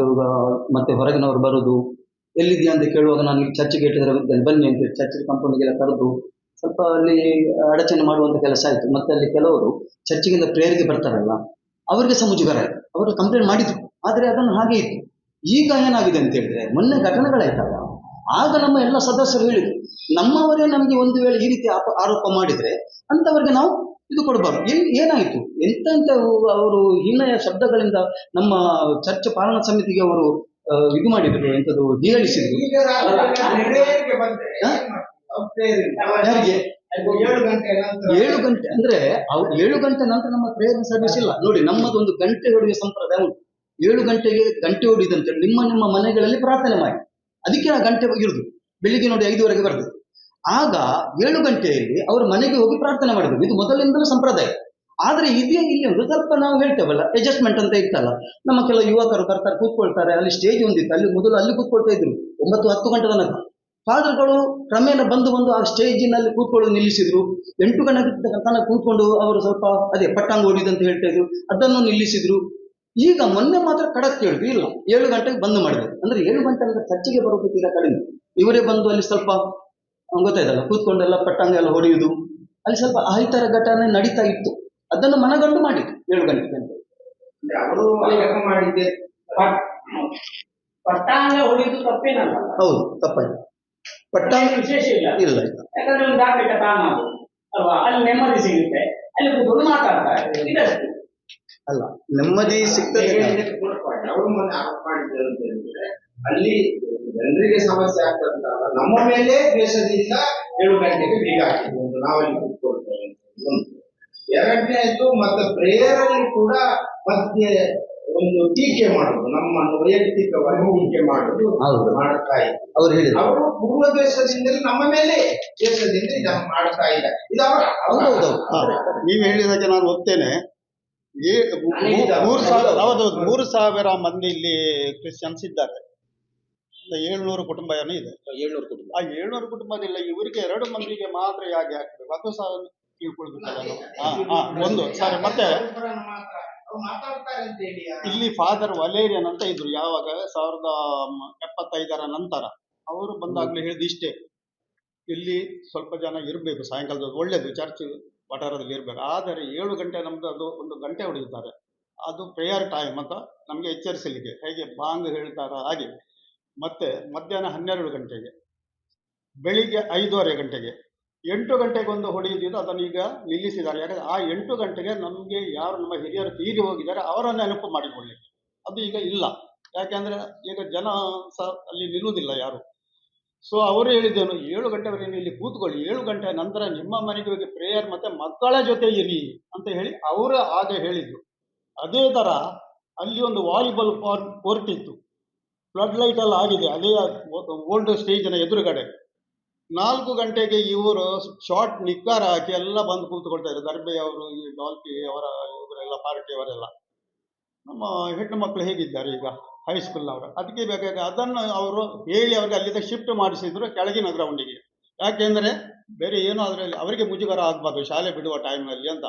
ಮತ್ತೆ ಹೊರಗಿನವರು ಬರೋದು. ಎಲ್ಲಿದೆಯಾ ಅಂತ ಕೇಳುವಾಗ ನಾನು ಚರ್ಚಿಗೆ ಇಟ್ಟಿದ್ರೆ ಬನ್ನಿ ಅಂತ ಹೇಳಿ ಚರ್ಚ್ ಕಂಪೌಂಡಿಗೆಲ್ಲ ಕರೆದು ಸ್ವಲ್ಪ ಅಲ್ಲಿ ಅಡಚಣೆ ಮಾಡುವಂತ ಕೆಲಸ ಆಯಿತು. ಮತ್ತೆ ಅಲ್ಲಿ ಕೆಲವರು ಚರ್ಚಿಗಿಂದ ಪ್ರೇರಿಗೆ ಬರ್ತಾರಲ್ಲ, ಅವರಿಗೆ ಸಹ ಮುಜುಗರ ಆಯಿತು. ಅವರು ಕಂಪ್ಲೇಂಟ್ ಮಾಡಿದ್ರು. ಆದರೆ ಅದನ್ನು ಹಾಗೆ ಇತ್ತು. ಈಗ ಏನಾಗಿದೆ ಅಂತ ಹೇಳಿದ್ರೆ, ಮೊನ್ನೆ ಘಟನೆಗಳಾಯ್ತಲ್ಲ. ಆಗ ನಮ್ಮ ಎಲ್ಲ ಸದಸ್ಯರು ಹೇಳಿದ್ರು, ನಮ್ಮವರೇ ನಮಗೆ ಒಂದು ವೇಳೆ ಈ ರೀತಿ ಆರೋಪ ಮಾಡಿದ್ರೆ ಅಂತವರಿಗೆ ನಾವು ಇದು ಕೊಡಬಾರ್ದು ಏನ್ ಏನಾಯಿತು? ಎಂತೆಂತ ಅವರು ಹೀನಯ ಶಬ್ದಗಳಿಂದ ನಮ್ಮ ಚರ್ಚ್ ಪಾಲನಾ ಸಮಿತಿಗೆ ಅವರು ಇದು ಮಾಡಿದ್ರು ಎಂತದ್ದು ಹೀರಳಿಸಿದ್ರು. ಯಾರಿಗೆ? ಏಳು ಗಂಟೆ ಅಂದ್ರೆ ಅವ್ರು ಏಳು ಗಂಟೆ ನಂತರ ನಮ್ಮ ಪ್ರೇಯರ್ ಸರ್ವಿಸ್ ಇಲ್ಲ. ನೋಡಿ ನಮ್ಮದೊಂದು ಗಂಟೆ ಹೊಡೆಯುವ ಸಂಪ್ರದಾಯ ಉಂಟು. ಏಳು ಗಂಟೆಗೆ ಗಂಟೆ ಹೊಡಿದಂತೆ ನಿಮ್ಮ ನಿಮ್ಮ ಮನೆಗಳಲ್ಲಿ ಪ್ರಾರ್ಥನೆ ಮಾಡಿ. ಅದಕ್ಕೆ ಆ ಗಂಟೆ ಇರುದು. ಬೆಳಿಗ್ಗೆ ನೋಡಿ ಐದುವರೆಗೆ ಬರ್ತದೆ. ಆಗ ಏಳು ಗಂಟೆಯಲ್ಲಿ ಅವರು ಮನೆಗೆ ಹೋಗಿ ಪ್ರಾರ್ಥನೆ ಮಾಡಬೇಕು ಇದು ಮೊದಲಿಂದಲೂ ಸಂಪ್ರದಾಯ. ಆದ್ರೆ ಇದೇ ಇಲ್ಲಿ ಒಂದು ಸ್ವಲ್ಪ ನಾವು ಹೇಳ್ತೇವಲ್ಲ ಅಡ್ಜಸ್ಟ್ಮೆಂಟ್ ಅಂತ ಇತ್ತಲ್ಲ. ನಮ್ಮ ಕೆಲವು ಯುವಕರು ಬರ್ತಾರೆ, ಕೂತ್ಕೊಳ್ತಾರೆ, ಅಲ್ಲಿ ಸ್ಟೇಜ್ ಒಂದಿತ್ತು. ಅಲ್ಲಿ ಮೊದಲು ಅಲ್ಲಿ ಕೂತ್ಕೊಳ್ತಾ ಇದ್ರು. ಒಂಬತ್ತು ಹತ್ತು ಗಂಟೆ ತನಕ. ಫಾದರ್ಗಳು ಕ್ರಮೇಣ ಬಂದು ಬಂದು ಆ ಸ್ಟೇಜಿನಲ್ಲಿ ಕೂತ್ಕೊಳ್ಳೋದು ನಿಲ್ಲಿಸಿದ್ರು. ಎಂಟು ಗಂಟೆ ತನಕ ಕೂತ್ಕೊಂಡು ಅವರು ಸ್ವಲ್ಪ, ಅದೇ ಪಟ್ಟಾಂಗ ಓಡಿದಂತ ಹೇಳ್ತಾ ಇದ್ರು. ಅದನ್ನು ನಿಲ್ಲಿಸಿದ್ರು. ಈಗ ಮೊನ್ನೆ ಮಾತ್ರ ಕಡಕ್ ಕೇಳಿದ್ರು. ಇಲ್ಲ, ಏಳು ಗಂಟೆಗೆ ಬಂದ್ ಮಾಡಿದ್ರು. ಅಂದ್ರೆ ಏಳು ಗಂಟೆ ಅಂದ್ರೆ ಚರ್ಚೆಗೆ ಬರೋದಕ್ಕೆ ಕಡಿಮೆ. ಇವರೇ ಬಂದು ಅಲ್ಲಿ ಸ್ವಲ್ಪ ಗೊತ್ತಾಯ್ತಲ್ಲ? ಕೂತ್ಕೊಂಡೆಲ್ಲ ಪಟ್ಟಂಗೆಲ್ಲ ಹೊಡೆಯುವುದು ಅಲ್ಲಿ ಸ್ವಲ್ಪ ಆ ಘಟನೆ ನಡೀತಾ ಇತ್ತು. ಅದನ್ನು ಮನಗಂಡು ಮಾಡಿದ್ರು. ಏಳು ಗಂಟೆ ಗಂಟೆ ಅವರು ಮಾಡಿದ್ದೆ. ಪಟ್- ಪಟ್ಟಾಂಗ ಹೊಡಿದು ತಪ್ಪೇನಲ್ಲ? ಹೌದು ತಪ್ಪಾಯ್ತು. ಪಟ್ಟಾಂಗ ವಿಶೇಷ ಇಲ್ಲ. ಇಲ್ಲ ಯಾಕಂದ್ರೆ ಒಂದು ದಾಖಲೆ ತಾಮ ಅಲ್ವಾ? ಅಲ್ಲಿ ನೆಮ್ಮದಿ ಸಿಗುತ್ತೆ. ಅಲ್ಲಿ ಕೂತ್ಕೊಂಡು ಮಾತಾಡ್ತಾರೆ. ಇದಷ್ಟು. ಅಲ್ಲ ನೆಮ್ಮದಿ ಸಿಗ್ತದೆ. ಅವರು ಮಾಡಿದ್ರು ಅಂತ ಹೇಳಿದ್ರೆ ಅಲ್ಲಿ ಜನರಿಗೆ ಸಮಸ್ಯೆ ಆಗ್ತದಂತ ನಮ್ಮ ಮೇಲೆ ದೇಶದಿಂದ ಏಳು ಗಂಟೆಗೆ ಬೀಗ ಹಾಕಿದ್ರು ಒಂದು ನಾವಲ್ಲಿ ಕೂತ್ಕೊಳ್ತೇವೆ ಒಂದು. ಎರಡನೇದು ಮತ್ತೆ ಪ್ರೇಯರ್ ಅಲ್ಲಿ ಕೂಡ ಮತ್ತೆ ಒಂದು ಟೀಕೆ ಮಾಡುದು ನಮ್ಮನ್ನು ವೈಯಕ್ತಿಕವಾಗಿ ಟೀಕೆ ಮಾಡುದು. ಮಾಡ್ತಾ ಇದ್ರು ಅವ್ರು ಹೇಳಿದ್ರು. ಅವರು ಪೂರ್ವ ದೇಶದಿಂದಲೇ ನಮ್ಮ ಮೇಲೆ ದೇಶದಿಂದ ಇದನ್ನು ಮಾಡ್ತಾ ಇದ್ದಾರೆ. ಇದು ಅವರ ನೀವು ಹೇಳಿದಾಗೆ ನಾನು ಒಪ್ತೇನೆ. ಮೂರು ಸಾವಿರ ಮೂರು ಸಾವಿರ ಮಂದಿ ಇಲ್ಲಿ ಕ್ರಿಶ್ಚಿಯನ್ಸ್ ಇದ್ದಾರೆ. ಒಂದು ಏಳ್ನೂರು ಕುಟುಂಬ ಏನೋ ಇದೆ ಏಳ್ನೂರು ಕುಟುಂಬ. ಆ ಏಳ್ನೂರು ಕುಟುಂಬದಿಲ್ಲ ಇವರಿಗೆ ಎರಡು ಮಂದಿಗೆ ಮಾತ್ರ ಯಾಕೆ ಹಾಕ್ಬೇಕು ಅದು? ಸಹ ತಿಳ್ಕೊಳ್ಬೇಕಲ್ಲ ಒಂದು ಸರಿ ಮತ್ತೆ ಇಲ್ಲಿ ಫಾದರ್ ವಲೇರಿಯನ್ ಅಂತ ಇದ್ರು. ಯಾವಾಗ? ಸಾವಿರದ ಎಪ್ಪತ್ತೈದರ ನಂತರ. ಅವರು ಬಂದಾಗ್ಲೂ ಹೇಳಿದ ಇಷ್ಟೇ. ಇಲ್ಲಿ ಸ್ವಲ್ಪ ಜನ ಇರಬೇಕು ಸಾಯಂಕಾಲದ ಒಳ್ಳೇದು ಚರ್ಚ್ ವಠಾರದಲ್ಲಿ ಇರಬೇಕು. ಆದರೆ ಏಳು ಗಂಟೆ ನಮ್ದು ಅದು ಒಂದು ಗಂಟೆ ಹೊಡೆಯುತ್ತಾರೆ. ಅದು ಪ್ರೇಯರ್ ಟೈಮ್ ಅಂತ ನಮಗೆ ಎಚ್ಚರಿಸಲಿಕ್ಕೆ. ಹೇಗೆ? ಬಾಂಗ್ ಹೇಳ್ತಾರ ಹಾಗೆ. ಮತ್ತೆ ಮಧ್ಯಾಹ್ನ ಹನ್ನೆರಡು ಗಂಟೆಗೆ, ಬೆಳಿಗ್ಗೆ ಐದೂವರೆ ಗಂಟೆಗೆ, ಎಂಟು ಗಂಟೆಗೆ ಒಂದು ಹೊಡೆಯುತ್ತಿದ್ದು ಅದನ್ನು ಈಗ ನಿಲ್ಲಿಸಿದ್ದಾರೆ. ಯಾಕಂದ್ರೆ ಆ ಎಂಟು ಗಂಟೆಗೆ ನಮಗೆ ಯಾರು ನಮ್ಮ ಹಿರಿಯರು ತೀರಿ ಹೋಗಿದ್ದಾರೆ, ಅವರನ್ನು ನೆನಪು ಮಾಡಿಕೊಳ್ಳಿ ಅದು ಈಗ ಇಲ್ಲ. ಯಾಕೆಂದ್ರೆ ಈಗ ಜನ ಸಹ ಅಲ್ಲಿ ನಿಲ್ಲುವುದಿಲ್ಲ ಯಾರು. ಸೊ ಅವರು ಹೇಳಿದ್ದೇನು, ಏಳು ಗಂಟೆವರೆಗೆ ನೀವು ಇಲ್ಲಿ ಕೂತ್ಕೊಳ್ಳಿ. ಏಳು ಗಂಟೆ ನಂತರ ನಿಮ್ಮ ಮನೆಗೆ ಹೋಗಿ ಪ್ರೇಯರ್ ಮತ್ತೆ ಮಕ್ಕಳ ಜೊತೆ ಇರಿ ಅಂತ ಹೇಳಿ ಅವರು ಹಾಗೆ ಹೇಳಿದ್ರು. ಅದೇ ಥರ ಅಲ್ಲಿ ಒಂದು ವಾಲಿಬಾಲ್ ಕೋರ್ಟ್ ಇತ್ತು. ಫ್ಲಡ್ ಲೈಟ್ ಎಲ್ಲ ಆಗಿದೆ. ಅದೇ ಓಲ್ಡ್ ಸ್ಟೇಜಿನ ಎದುರುಗಡೆ. ನಾಲ್ಕು ಗಂಟೆಗೆ ಇವರು ಶಾರ್ಟ್ ನಿಕ್ಕಾರ ಹಾಕಿ ಎಲ್ಲ ಬಂದು ಕೂತ್ಕೊಳ್ತಾ ಇದ್ದಾರೆ. ದರ್ಬೆಯವರು ಈ ಡಾಲ್ಫಿ ಅವರ, ಇವರೆಲ್ಲ ಪಾರ್ಟಿಯವರೆಲ್ಲ ನಮ್ಮ ಹೆಣ್ಣು ಮಕ್ಕಳು ಹೇಗಿದ್ದಾರೆ ಈಗ? ಹೈಸ್ಕೂಲ್ನವರು ಅದಕ್ಕೆ ಬೇಕಾಗಿ ಅದನ್ನು ಅವರು ಹೇಳಿ ಅವರಿಗೆ ಅಲ್ಲಿಂದ ಶಿಫ್ಟ್ ಮಾಡಿಸಿದ್ರು ಕೆಳಗಿನ ಗ್ರೌಂಡಿಗೆ ಯಾಕೆಂದ್ರೆ ಬೇರೆ ಏನೋ ಅದರಲ್ಲಿ ಅವರಿಗೆ ಮುಜುಗರ ಆಗಬಾರ್ದು. ಶಾಲೆ ಬಿಡುವ ಟೈಮ್ನಲ್ಲಿ ಅಂತ.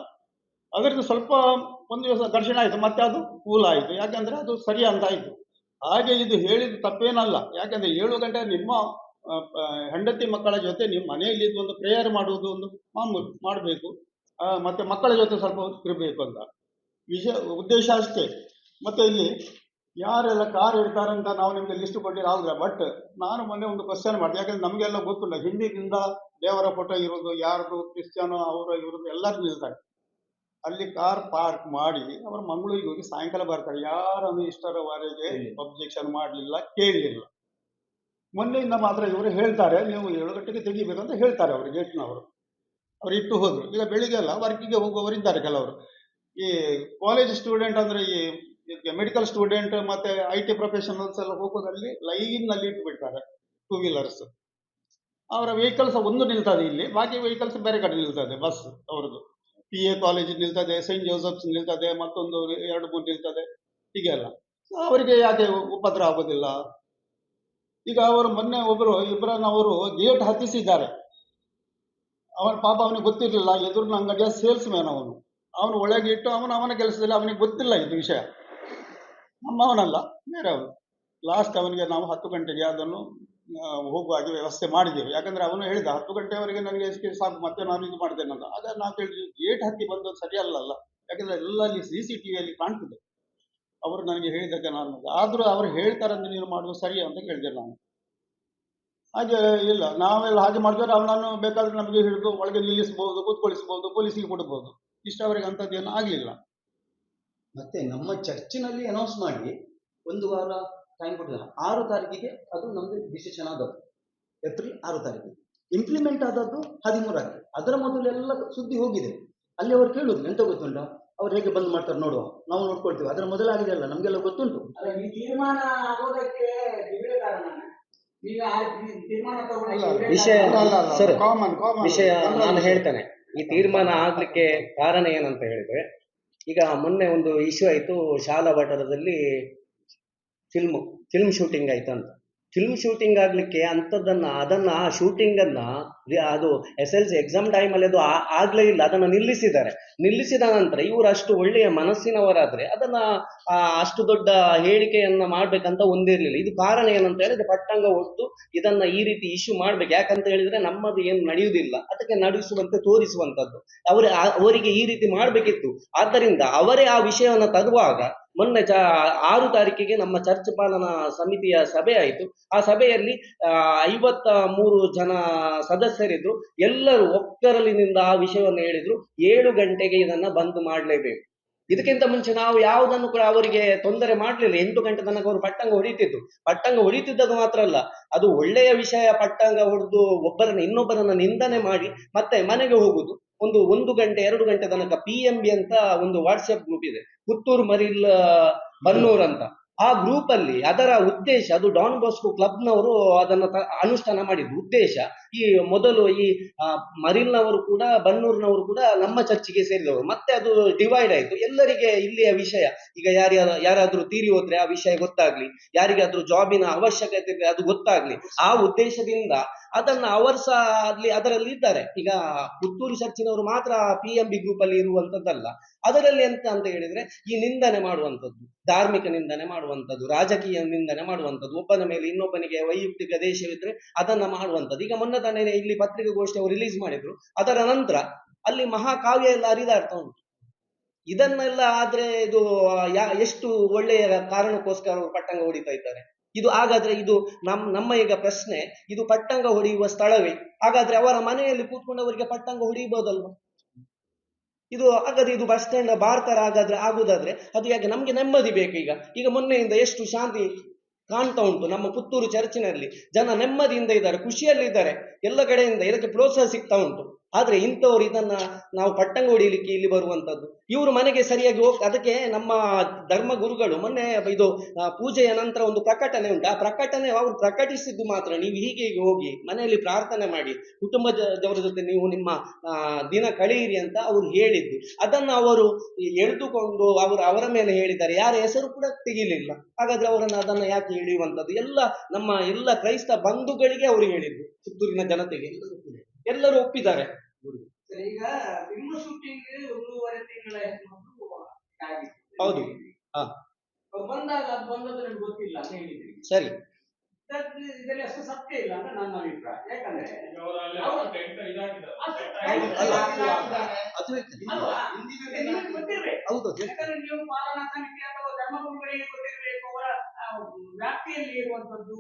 ಅದರಿಂದ ಸ್ವಲ್ಪ ಒಂದು ದಿವಸ ಘರ್ಷಣೆ ಆಯಿತು. ಮತ್ತೆ ಅದು ಕೂಲ್ ಆಯಿತು. ಯಾಕಂದ್ರೆ ಅದು ಸರಿ ಅಂತ ಆಯಿತು. ಹಾಗೆ ಇದು ಹೇಳಿದ ತಪ್ಪೇನಲ್ಲ. ಯಾಕಂದ್ರೆ ಏಳು ಗಂಟೆ ನಿಮ್ಮ ಹೆಂಡತಿ ಮಕ್ಕಳ ಜೊತೆ ನಿಮ್ಮ ಮನೆಯಲ್ಲಿ ಒಂದು ಪ್ರೇಯರ್ ಮಾಡುವುದು ಒಂದು ಮಾಮೂಲು ಮಾಡಬೇಕು. ಮತ್ತೆ ಮಕ್ಕಳ ಜೊತೆ ಸ್ವಲ್ಪ ಇರಬೇಕು ಅಂತ. ವಿಷಯ ಉದ್ದೇಶ ಅಷ್ಟೇ. ಮತ್ತೆ ಇಲ್ಲಿ ಯಾರೆಲ್ಲ ಕಾರ್ ಇರ್ತಾರೆ ಅಂತ ನಾವು ನಿಮಗೆ ಲಿಸ್ಟ್ ಕೊಟ್ಟಿಲ್ಲ. ಆಗುದಿಲ್ಲ ಬಟ್ ನಾನು ಮೊನ್ನೆ ಒಂದು ಕ್ವಶನ್ ಮಾಡಿದೆ. ಯಾಕಂದ್ರೆ ನಮಗೆಲ್ಲ ಗೊತ್ತಿಲ್ಲ. ಹಿಂದಿನಿಂದ ದೇವರ ಫೋಟೋ ಇರೋದು, ಯಾರದು, ಕ್ರಿಶ್ಚಿಯನ್, ಅವರು ಇರೋದು ಎಲ್ಲರೂ ನಿಲ್ತಾರೆ. ಅಲ್ಲಿ ಕಾರ್ ಪಾರ್ಕ್ ಮಾಡಿ ಅವರು ಮಂಗಳೂರಿಗೆ ಹೋಗಿ ಸಾಯಂಕಾಲ ಬರ್ತಾರೆ. ಯಾರನ್ನು ಇಷ್ಟರವರೆಗೆ ಅಬ್ಜೆಕ್ಷನ್ ಮಾಡಲಿಲ್ಲ ಕೇಳಲಿಲ್ಲ ಮೊನ್ನೆಯಿಂದ ಮಾತ್ರ ಇವರು ಹೇಳ್ತಾರೆ ನೀವು ಏಳು ಗಂಟೆಗೆ ತೆಗಿಬೇಕಂತ ಹೇಳ್ತಾರೆ ಅವರು ಗೇಟ್ನವರು. ಅವ್ರು ಇಟ್ಟು ಹೋದ್ರು. ಈಗ ಬೆಳಿಗ್ಗೆ ಅಲ್ಲ ವರ್ಕಿಗೆ ಹೋಗುವವರು ಇದ್ದಾರೆ ಕೆಲವರು. ಈ ಕಾಲೇಜ್ ಸ್ಟೂಡೆಂಟ್ ಅಂದ್ರೆ ಈ ಮೆಡಿಕಲ್ ಸ್ಟೂಡೆಂಟ್ ಮತ್ತೆ ಐ ಟಿ ಪ್ರೊಫೆಷನಲ್ಸ್ ಎಲ್ಲ ಹೋಗೋದಲ್ಲಿ ಲೈನ್ನಲ್ಲಿ ಇಟ್ಟು ಬಿಡ್ತಾರೆ ಟೂ ವೀಲರ್ಸ್ ಅವರ ವೆಹಿಕಲ್ಸ್ ಒಂದು ನಿಲ್ತದೆ ಇಲ್ಲಿ ಬಾಕಿ ವೆಹಿಕಲ್ಸ್ ಬೇರೆ ಕಡೆ ನಿಲ್ತದೆ ಬಸ್ ಅವರದ್ದು. ಪಿ ಎ ಕಾಲೇಜ್ ನಿಲ್ತದೆ ಸೈಂಟ್ ಜೋಸಫ್ಸ್ ನಿಲ್ತದೆ, ಮತ್ತೊಂದು ಎರಡು ಮೂರು ನಿಲ್ತದೆ ಹೀಗೆಲ್ಲ ಅವರಿಗೆ ಯಾಕೆ ಉಪದ್ರ ಆಗೋದಿಲ್ಲ? ಈಗ ಅವರು ಮೊನ್ನೆ ಒಬ್ಬರು ಇಬ್ಬರನ್ನ ಅವರು ಗೇಟ್ ಹತ್ತಿಸಿದ್ದಾರೆ. ಅವನ ಪಾಪ ಅವನಿಗೆ ಗೊತ್ತಿರಲಿಲ್ಲ ಎದುರು ಅಂಗಡಿಯ ಸೇಲ್ಸ್ ಮ್ಯಾನ್ ಅವನು. ಅವನು ಒಳಗೆ ಇಟ್ಟು, ಅವನು ಅವನ ಕೆಲಸದಲ್ಲಿ ಅವನಿಗೆ ಗೊತ್ತಿಲ್ಲ ಇದು ವಿಷಯ. ನಮ್ಮವನಲ್ಲ ಬೇರೆ ಅವನು ಲಾಸ್ಟ್ ಅವನಿಗೆ ನಾವು ಹತ್ತು ಗಂಟೆಗೆ ಅದನ್ನು ಹೋಗುವ ಹಾಗೆ ವ್ಯವಸ್ಥೆ ಮಾಡಿದ್ದೇವೆ. ಯಾಕಂದ್ರೆ ಅವನು ಹೇಳಿದ ಹತ್ತು ಗಂಟೆವರೆಗೆ ನನಗೆ ಎಷ್ಟು ಸಾಕು, ಮತ್ತೆ ನಾನು ಇದು ಮಾಡ್ತೇನೆ ಅಂತ. ಆಗ ನಾವು ಕೇಳಿದ್ವಿ ಏಟ್ ಹತ್ತಿ ಬಂದದ್ದು ಸರಿಯಲ್ಲ ಅಲ್ಲ ಯಾಕಂದ್ರೆ ಎಲ್ಲ ಅಲ್ಲಿ ಸಿ ಸಿ ಟಿವಿಯಲ್ಲಿ ಕಾಣ್ತದೆ. ಅವರು ನನಗೆ ಹೇಳಿದ್ದಕ್ಕೆ ನಾನು ಆದರೂ ಅವರು ಹೇಳ್ತಾರಂದ್ರೆ ನೀನು ಮಾಡುವುದು ಸರಿ ಅಂತ ಕೇಳಿದೆ ನಾನು. ಹಾಗೆ ಇಲ್ಲ, ನಾವೆಲ್ಲ ಹಾಗೆ ಮಾಡಿದ್ರೆ ನಾನು ಬೇಕಾದ್ರೆ ನಮಗೆ ಹಿಡಿದು ಒಳಗೆ ನಿಲ್ಲಿಸಬಹುದು ಕೂತ್ಕೊಳಿಸಬಹುದು ಪೊಲೀಸಿಗೆ ಕೊಡಬಹುದು ಇಷ್ಟವರೆಗೆ ಅಂಥದ್ದೇನು ಆಗಲಿಲ್ಲ. ಮತ್ತೆ ನಮ್ಮ ಚರ್ಚಿನಲ್ಲಿ ಅನೌನ್ಸ್ ಮಾಡಿ ಒಂದು ವಾರ ಟೈಮ್ ಕೊಟ್ಟಿದ್ದಾರೆ. ಆರು ತಾರೀಕಿಗೆ ಅದು ನಮ್ದು ಡಿಸಿಷನ್ ಆದದ್ದು. ಏಪ್ರಿಲ್ ಆರು ತಾರೀಕಿಗೆ. ಇಂಪ್ಲಿಮೆಂಟ್ ಆದದ್ದು ಹದಿಮೂರಕ್ಕೆ ಅದರ ಮೊದಲೆಲ್ಲ ಸುದ್ದಿ ಹೋಗಿದೆ. ಅಲ್ಲಿ ಅವರು ಕೇಳುದು ಎಂತ ಗೊತ್ತುಂಟ? ಅವ್ರು ಹೇಗೆ ಬಂದ್ ಮಾಡ್ತಾರೆ ನೋಡುವ. ನಾವು ನೋಡ್ಕೊಳ್ತೀವಿ. ಅದರ ಮೊದಲಾಗಿದೆ ಅಲ್ಲ ನಮಗೆಲ್ಲ ಗೊತ್ತುಂಟು. ತೀರ್ಮಾನ ಆಗೋದಕ್ಕೆ ವಿಷಯ ನಾನು ಹೇಳ್ತೇನೆ. ಈ ತೀರ್ಮಾನ ಆಗ್ಲಿಕ್ಕೆ ಕಾರಣ ಏನಂತ ಹೇಳಿದ್ರೆ ಈಗ ಮೊನ್ನೆ ಒಂದು ಇಶ್ಯೂ ಆಯ್ತು ಶಾಲಾ ವಠಾರದಲ್ಲಿ ಫಿಲ್ಮ್ ಫಿಲ್ಮ್ ಶೂಟಿಂಗ್ ಆಯ್ತು ಅಂತ. ಫಿಲ್ಮ್ ಶೂಟಿಂಗ್ ಆಗಲಿಕ್ಕೆ ಅಂಥದ್ದನ್ನು ಅದನ್ನ ಆ ಶೂಟಿಂಗನ್ನು ಅದು ಎಸ್ ಎಲ್ ಸಿ ಎಕ್ಸಾಮ್ ಟೈಮಲ್ಲಿ ಅದು ಆಗಲೇ ಇಲ್ಲ, ಅದನ್ನ ನಿಲ್ಲಿಸಿದ್ದಾರೆ. ನಿಲ್ಲಿಸಿದ ನಂತರ ಇವರು ಅಷ್ಟು ಒಳ್ಳೆಯ ಮನಸ್ಸಿನವರಾದ್ರೆ ಅದನ್ನ ಅಷ್ಟು ದೊಡ್ಡ ಹೇಳಿಕೆಯನ್ನ ಮಾಡ್ಬೇಕಂತ ಒಂದಿರ್ಲಿಲ್ಲ. ಇದು ಕಾರಣ ಏನಂತ ಹೇಳಿದ್ರೆ ಪಟ್ಟಂಗ ಒಟ್ಟು ಇದನ್ನ ಈ ರೀತಿ ಇಶ್ಯೂ ಮಾಡ್ಬೇಕು. ಯಾಕಂತ ಹೇಳಿದ್ರೆ ನಮ್ಮದು ಏನು ನಡೆಯುವುದಿಲ್ಲ ಅದಕ್ಕೆ ನಡೆಸುವಂತೆ ತೋರಿಸುವಂತದ್ದು. ಅವರ ಅವರಿಗೆ ಈ ರೀತಿ ಮಾಡ್ಬೇಕಿತ್ತು. ಆದ್ದರಿಂದ ಅವರೇ ಆ ವಿಷಯವನ್ನ ತರುವಾಗ ಮೊನ್ನೆ ಚ ಆರು ತಾರೀಕಿಗೆ ನಮ್ಮ ಚರ್ಚ್ ಪಾಲನಾ ಸಮಿತಿಯ ಸಭೆ ಆಯಿತು. ಆ ಸಭೆಯಲ್ಲಿ ಐವತ್ತ ಮೂರು ಜನ ಸದಸ್ಯರಿದ್ರು, ಎಲ್ಲರೂ ಒಕ್ಕರಲಿನಿಂದ ಆ ವಿಷಯವನ್ನು ಹೇಳಿದ್ರು. ಏಳು ಗಂಟೆಗೆ ಇದನ್ನ ಬಂದ್ ಮಾಡಲೇಬೇಕು. ಇದಕ್ಕಿಂತ ಮುಂಚೆ ನಾವು ಯಾವುದನ್ನು ಕೂಡ ಅವರಿಗೆ ತೊಂದರೆ ಮಾಡಲಿಲ್ಲ. ಎಂಟು ಗಂಟೆ ತನಕ ಅವರು ಪಟ್ಟಂಗ ಹೊಡಿತಿದ್ರು. ಪಟ್ಟಂಗ ಹೊಡಿತಿದ್ದದು ಮಾತ್ರ ಅಲ್ಲ, ಅದು ಒಳ್ಳೆಯ ವಿಷಯ ಪಟ್ಟಂಗ ಹೊಡೆದು ಒಬ್ಬರನ್ನ, ಇನ್ನೊಬ್ಬರನ್ನ ನಿಂದನೆ ಮಾಡಿ ಮತ್ತೆ ಮನೆಗೆ ಹೋಗುದು. ಒಂದು ಒಂದು ಗಂಟೆ, ಎರಡು ಗಂಟೆ ತನಕ ಪಿ ಎಂ ಬಿ ಅಂತ ಒಂದು ವಾಟ್ಸ್ಆಪ್ ಗ್ರೂಪ್ ಇದೆ. ಪುತ್ತೂರು ಮರಿಲ್ ಬನ್ನೂರ್ ಅಂತ. ಆ ಗ್ರೂಪ್ ಅಲ್ಲಿ ಅದರ ಉದ್ದೇಶ, ಅದು ಡಾನ್ ಬಾಸ್ಕೋ ಕ್ಲಬ್ನವರು ಅದನ್ನ ಅನುಷ್ಠಾನ ಮಾಡಿದ್ದು ಉದ್ದೇಶ. ಈ ಮೊದಲು ಈ ಆ, ಮರಿಲ್ನವರು ಕೂಡ ಬನ್ನೂರ್ನವರು ಕೂಡ ನಮ್ಮ ಚರ್ಚಿಗೆ ಸೇರಿದವರು. ಮತ್ತೆ ಅದು ಡಿವೈಡ್ ಆಯ್ತು. ಎಲ್ಲರಿಗೆ ಇಲ್ಲಿಯ ವಿಷಯ. ಈಗ ಯಾರ್ಯಾರ ಯಾರಾದ್ರೂ ತೀರಿ ಹೋದ್ರೆ ಆ ವಿಷಯ ಗೊತ್ತಾಗ್ಲಿ. ಯಾರಿಗಾದ್ರೂ ಜಾಬಿನ ಅವಶ್ಯಕತೆ ಇದ್ರೆ ಅದು ಗೊತ್ತಾಗ್ಲಿ. ಆ ಉದ್ದೇಶದಿಂದ ಅದನ್ನ ಅವರು ಸಹ ಅಲ್ಲಿ ಅದರಲ್ಲಿ ಇದ್ದಾರೆ. ಈಗ ಪುತ್ತೂರು ಚರ್ಚಿನವರು ಮಾತ್ರ ಪಿ ಎಂ ಬಿ ಗ್ರೂಪ್ ಅಲ್ಲಿ ಇರುವಂತದ್ದಲ್ಲ. ಅದರಲ್ಲಿ ಎಂತ ಅಂತ ಹೇಳಿದ್ರೆ ಈ ನಿಂದನೆ ಮಾಡುವಂಥದ್ದು ಧಾರ್ಮಿಕ ನಿಂದನೆ ಮಾಡುವಂಥದ್ದು ರಾಜಕೀಯ ನಿಂದನೆ ಮಾಡುವಂಥದ್ದು ಒಬ್ಬನ ಮೇಲೆ ಇನ್ನೊಬ್ಬನಿಗೆ ವೈಯಕ್ತಿಕ ದೇಶವಿದ್ರೆ ಅದನ್ನ ಮಾಡುವಂಥದ್ದು. ಈಗ ಮೊನ್ನೆ ತಾನೇ ಇಲ್ಲಿ ಪತ್ರಿಕಾಗೋಷ್ಠಿ ಅವರು ರಿಲೀಸ್ ಮಾಡಿದ್ರು. ಅದರ ನಂತರ ಅಲ್ಲಿ ಮಹಾಕಾವ್ಯ ಎಲ್ಲ ಹರಿದಾಡ್ತಾ ಉಂಟು. ಇದನ್ನೆಲ್ಲ ಆದ್ರೆ ಇದು ಎಷ್ಟು ಒಳ್ಳೆಯ ಕಾರಣಕ್ಕೋಸ್ಕರ ಪಟ್ಟಂಗ ಹೊಡಿತಾ ಇದ್ದಾರೆ? ಇದು ಹಾಗಾದ್ರೆ ಇದು ನಮ್, ನಮ್ಮ ಈಗ ಪ್ರಶ್ನೆ. ಇದು ಪಟ್ಟಂಗ ಹೊಡೆಯುವ ಸ್ಥಳವೇ? ಹಾಗಾದ್ರೆ ಅವರ ಮನೆಯಲ್ಲಿ ಕೂತ್ಕೊಂಡು ಅವರಿಗೆ ಪಟ್ಟಂಗ ಹೊಡೆಯಬಹುದಲ್ವಾ ಇದು ಹಾಗಾದ್ರೆ ಇದು ಬಸ್ ಸ್ಟ್ಯಾಂಡ್ ಬಾರ್ ತರ ಹಾಗಾದ್ರೆ ಆಗುದಾದ್ರೆ ಅದು ಯಾಕೆ ನಮ್ಗೆ ನೆಮ್ಮದಿ ಬೇಕು ಈಗ? ಈಗ ಮೊನ್ನೆಯಿಂದ ಎಷ್ಟು ಶಾಂತಿ ಕಾಣ್ತಾ ಉಂಟು ನಮ್ಮ ಪುತ್ತೂರು ಚರ್ಚಿನಲ್ಲಿ. ಜನ ನೆಮ್ಮದಿಯಿಂದ ಇದ್ದಾರೆ ಖುಷಿಯಲ್ಲಿ ಇದ್ದಾರೆ ಎಲ್ಲ ಕಡೆಯಿಂದ ಇದಕ್ಕೆ ಪ್ರೋತ್ಸಾಹ ಸಿಗ್ತಾ ಉಂಟು. ಆದ್ರೆ ಇಂಥವ್ರು ಇದನ್ನ ನಾವು ಪಟ್ಟಂಗ ಹೊಡಿಲಿಕ್ಕೆ ಇಲ್ಲಿ ಬರುವಂತದ್ದು. ಇವರು ಮನೆಗೆ ಸರಿಯಾಗಿ ಹೋಗ್, ಅದಕ್ಕೆ ನಮ್ಮ ಧರ್ಮ ಗುರುಗಳು ಮೊನ್ನೆ ಇದು ಪೂಜೆಯ ನಂತರ ಒಂದು ಪ್ರಕಟಣೆ ಉಂಟು. ಆ ಪ್ರಕಟಣೆ ಅವರು ಪ್ರಕಟಿಸಿದ್ದು ಮಾತ್ರ. ನೀವು ಹೀಗೆ ಹೀಗೆ ಹೋಗಿ ಮನೆಯಲ್ಲಿ ಪ್ರಾರ್ಥನೆ ಮಾಡಿ, ಕುಟುಂಬದವರ ಜೊತೆ ನೀವು ನಿಮ್ಮ ದಿನ ಕಳೆಯಿರಿ ಅಂತ ಅವರು ಹೇಳಿದ್ದು. ಅದನ್ನು ಅವರು ಎಳೆದುಕೊಂಡು ಅವರು ಅವರ ಮೇಲೆ ಹೇಳಿದ್ದಾರೆ. ಯಾರ ಹೆಸರು ಕೂಡ ತೆಗಿಲಿಲ್ಲ ಹಾಗಾದ್ರೆ ಅವರನ್ನು ಅದನ್ನು ಯಾಕೆ ಹೇಳುವಂಥದ್ದು ಎಲ್ಲ ನಮ್ಮ ಎಲ್ಲ ಕ್ರೈಸ್ತ ಬಂಧುಗಳಿಗೆ ಅವರು ಹೇಳಿದ್ದು. ಪುತ್ತೂರಿನ ಜನತೆಗೆ ಎಲ್ಲರೂ ಒಪ್ಪಿದ್ದಾರೆ. ಈಗ ಶೂಟಿಂಗ್ ಒಂದೂವರೆ ತಿಂಗಳ. ಹೌದು. ಹಾ. ಬಂದಾಗ ಅದು ಬಂದದ್ದು ನನಗೆ ಗೊತ್ತಿಲ್ಲ ಅಂತ ಹೇಳಿದ್ರಿ. ಸರಿ. ಇದರಲ್ಲಿ ಅಷ್ಟು ಸತ್ಯ ಇಲ್ಲ ಅಂತ ನನ್ನ ಅಭಿಪ್ರಾಯ. ಯಾಕಂದ್ರೆ ಹೌದು ಯಾಕಂದ್ರೆ ನೀವು ಪಾಲನಾ ಸಮಿತಿ ಅಥವಾ ಧರ್ಮಗುರುಗಳಿಗೆ ಗೊತ್ತಿರಬೇಕು ಅವರ ಆ, ವ್ಯಾಪ್ತಿಯಲ್ಲಿ ಇರುವಂತದ್ದು.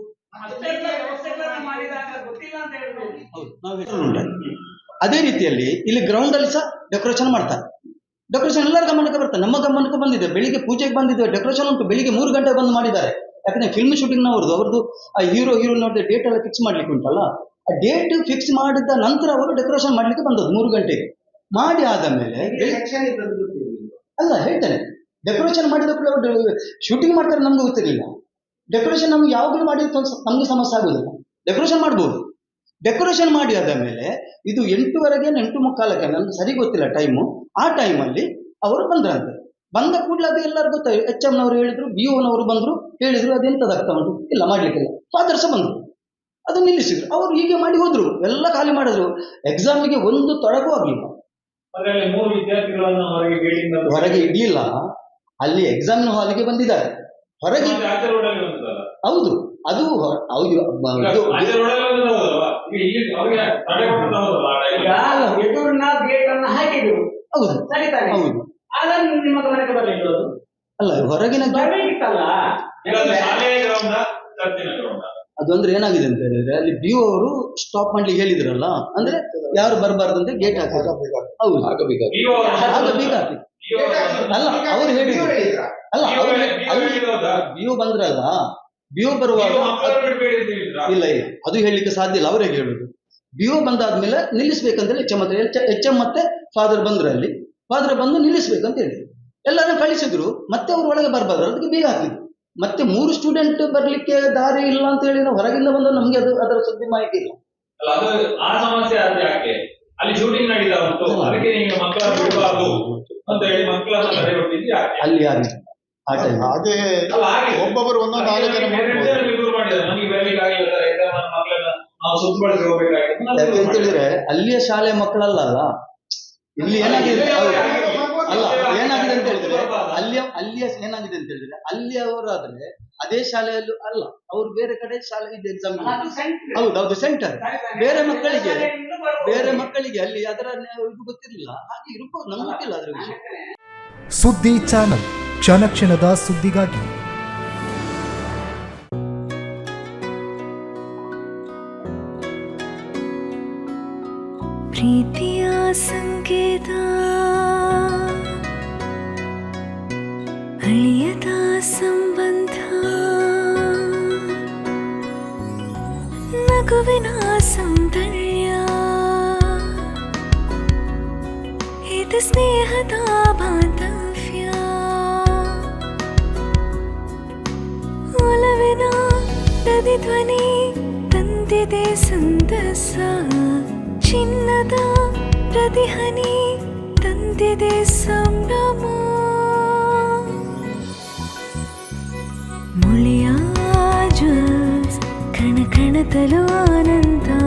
ಅದೇ ರೀತಿಯಲ್ಲಿ ಇಲ್ಲಿ ಗ್ರೌಂಡ್ ಅಲ್ಲಿ ಸಹ ಡೆಕೋರೇಷನ್ ಮಾಡ್ತಾರೆ. ಡೆಕೋರೇಷನ್ ಎಲ್ಲರ ಗಮನಕ್ಕೆ ಬರ್ತದೆ. ನಮ್ಮ ಗಮನಕ್ಕೆ ಬಂದಿದೆ. ಬೆಳಿಗ್ಗೆ ಪೂಜೆಗೆ ಬಂದಿದೆ ಡೆಕೋರೇಷನ್ ಉಂಟು. ಬೆಳಿಗ್ಗೆ ಮೂರು ಗಂಟೆ ಬಂದು ಮಾಡಿದ್ದಾರೆ. ಯಾಕಂದ್ರೆ ಫಿಲ್ಮ್ ಶೂಟಿಂಗ್ ಅವ್ರದ್ದು ಅವ್ರದ್ದು ಆ ಹೀರೋ ಹೀರೋ ನೋಡಿದ ಡೇಟ್ ಎಲ್ಲ ಫಿಕ್ಸ್ ಮಾಡ್ಲಿಕ್ಕೆ ಉಂಟಲ್ಲ? ಆ ಡೇಟ್ ಫಿಕ್ಸ್ ಮಾಡಿದ ನಂತರ ಅವರು ಡೆಕೋರೇಷನ್ ಮಾಡ್ಲಿಕ್ಕೆ ಬಂದದ್ದು ಮೂರು ಗಂಟೆ ಮಾಡಿ ಆದ ಮೇಲೆ ಅಲ್ಲ ಹೇಳ್ತೇನೆ. ಡೆಕೋರೇಷನ್ ಮಾಡಿದ ಕೂಡ ಶೂಟಿಂಗ್ ಮಾಡ್ತಾರೆ ನಮ್ಗೆ ಗೊತ್ತಿರಲಿಲ್ಲ. ಡೆಕೋರೇಷನ್ ನಮ್ಗೆ ಯಾವಾಗಲೂ ಮಾಡಿ ನಮ್ಗೆ ಸಮಸ್ಯೆ ಆಗುದಿಲ್ಲ. ಡೆಕೋರೇಷನ್ ಮಾಡ್ಬೋದು. ಡೆಕೋರೇಷನ್ ಮಾಡಿ ಆದ ಮೇಲೆ ಇದು ಎಂಟುವರೆಗೆ ಎಂಟು ಮುಕ್ಕಾಲಕ್ಕೆ ನನ್ಗೆ ಸರಿ ಗೊತ್ತಿಲ್ಲ ಟೈಮು ಆ ಟೈಮಲ್ಲಿ ಅವರು ಬಂದ್ರಂತೆ. ಬಂದ ಕೂಡಲೇ ಅದು ಎಲ್ಲರೂ ಗೊತ್ತಾಯ್ತು ಎಚ್ ಎಮ್ನವರು ಹೇಳಿದ್ರು ಬಿ ಓನವರು ಬಂದರು ಹೇಳಿದ್ರು ಅದೆಂತದಾಗ್ತಾ ಉಂಟು? ಇಲ್ಲ ಮಾಡ್ಲಿಕ್ಕಿಲ್ಲ ಫಾದರ್ ಸಹ ಬಂದರು. ಅದು ನಿಲ್ಲಿಸಿದ್ರು. ಅವರು ಹೀಗೆ ಮಾಡಿ ಹೋದ್ರು. ಎಲ್ಲ ಖಾಲಿ ಮಾಡಿದ್ರು. ಎಕ್ಸಾಮಿಗೆ ಒಂದು ತೊಡಗೂ ಆಗಲಿಲ್ಲ. ಅದರಲ್ಲಿ ಮೂರು ವಿದ್ಯಾರ್ಥಿಗಳನ್ನು ಹೊರಗೆ ಬಿಲ್ಡಿಂಗ್ ಹೊರಗೆ ಇಡ್ಲಿಲ್ಲ. ಅಲ್ಲಿ ಎಕ್ಸಾಮ್ ಹಾಲಿಗೆ ಬಂದಿದ್ದಾರೆ. ಹೊರಗೆ ಹೌದು ಅದು ಅಲ್ಲಿ? ಎದುರಿನ ಗೇಟ್ ಅನ್ನ ಹಾಕಿದ್ರು. ಹೌದು ಸರಿ ತಾನೆ. ಹೌದು. ಅದನ್ನು ನಿಮ್ಮ ಗಮನಕ್ಕೆ ಬರಲಿಲ್ಲ ಅಲ್ಲ ಹೊರಗಿನ ಅದು ಅಂದ್ರೆ ಏನಾಗಿದೆ ಅಂತ ಹೇಳಿದ್ರೆ ಅಲ್ಲಿ ಬಿ ಅವರು ಸ್ಟಾಪ್ ಮಾಡ್ಲಿಕ್ಕೆ ಹೇಳಿದ್ರಲ್ಲ ಅಂದ್ರೆ ಯಾರು ಬರಬಾರ್ದಂತೆ ಗೇಟ್ ಹಾಕಿದ್ರು. ಹೌದು. ಅಲ್ಲ, ಅವ್ರು ಹೇಳಿದ್ರು. ನೀವು ಬಂದ್ರಲ್ಲ ಬಿ ಬರುವಾಗ? ಇಲ್ಲ ಇಲ್ಲ. ಅದು ಹೇಳಲಿಕ್ಕೆ ಸಾಧ್ಯ ಇಲ್ಲ ಅವರೇ ಹೇಳುದು ಒ ಬಂದಾದ್ಮೇಲೆ ನಿಲ್ಲಿಸ್ಬೇಕಂತೇಳಿ ಎಚ್ ಎಂ ಹತ್ರ ಎಚ್ ಎಂ ಮತ್ತೆ ಫಾದರ್ ಬಂದ್ರು ಅಲ್ಲಿ. ಫಾದರ್ ಬಂದು ನಿಲ್ಲಿಸ್ಬೇಕಂತ ಹೇಳಿ ಎಲ್ಲರನ್ನ ಕಳಿಸಿದ್ರು ಮತ್ತೆ ಅವ್ರು ಒಳಗೆ ಬರ್ಬಾರ್ದು ಅದಕ್ಕೆ ಬೇಗ ಹಾಕಿದ್ರು. ಮತ್ತೆ ಮೂರು ಸ್ಟೂಡೆಂಟ್ ಬರ್ಲಿಕ್ಕೆ ದಾರಿ ಇಲ್ಲ ಅಂತ ಹೇಳಿ ನಾವು ಹೊರಗಿಂದ ಬಂದು ನಮ್ಗೆ ಅದು ಅದರ ಸುದ್ದಿ ಮಾಹಿತಿ ಇಲ್ಲ. ಅಲ್ಲ ಅದು ಆ ಸಮಸ್ಯೆ ಅದು ಯಾಕೆ? ಅಲ್ಲಿ ಶೂಟಿಂಗ್ ನಡೀತಾ ಉಂಟು ಅದಕ್ಕೆ ನೀವು ಮಕ್ಕಳನ್ನು ಬಿಡಬಾರ್ದು ಅಂತ ಹೇಳಿ ಮಕ್ಕಳನ್ನು ತಡೆ ಕೊಟ್ಟಿದ್ದು ಯಾಕೆ? ಅಲ್ಲಿ ಯಾರು ಆ ಟೈಮ್ ಹಾಗೆ ಹಾಗೆ. ಒಬ್ಬೊಬ್ಬರು ಒಂದೊಂದು ಆಲೋಚನೆ ಹೇಳಿದ್ರೆ ಅಲ್ಲಿಯ ಶಾಲೆ ಮಕ್ಕಳಲ್ಲ ಅಲ್ಲ? ಇಲ್ಲಿ ಏನಾಗಿದೆ ಅಲ್ಲ ಏನಾಗಿದೆ ಅಂತ ಹೇಳಿದ್ರೆ ಅಲ್ಲಿಯ ಅಲ್ಲಿಯ ಏನಾಗಿದೆ ಅಂತ ಹೇಳಿದ್ರೆ ಅಲ್ಲಿ ಅವರಾದ್ರೆ ಅದೇ ಶಾಲೆಯಲ್ಲೂ ಅಲ್ಲ. ಅವ್ರು ಬೇರೆ ಕಡೆ ಶಾಲೆ ಇದೆ ಎಕ್ಸಾಮ್ ಅದು ಸೆಂಟ್ರ್ ಹೌದು ಹೌದು ಸೆಂಟರ್ ಬೇರೆ ಮಕ್ಕಳಿಗೆ ಬೇರೆ ಮಕ್ಕಳಿಗೆ ಅಲ್ಲಿ ಅದರ ಇದು ಗೊತ್ತಿರಲಿಲ್ಲ. ಹಾಗೆ ಇರ್ಬೋದು ನಮ್ಗೆ ಗೊತ್ತಿಲ್ಲ ಅದ್ರ ವಿಷಯ. ಸುದ್ದಿ ಚಾನಲ್. ಕ್ಷಣದ ಸುದ್ದಿಗಾಗಿ ಪ್ರೀತಿಯ ಸಂಕೇತ ಅಳಿಯದ ಸಂಬಂಧ ನಗುವಿನ ಪ್ರತಿಧ್ವನಿ ತಂದಿದೆ ಸಂದಸ. ಚಿನ್ನದ ಪ್ರತಿಹನಿ ತಂದಿದೆ ಸಂಭ್ರಮ. ಮುಳಿಯ ಜ್ವಲ್ಸ್ ಕಣ ತಲು ಆನಂದ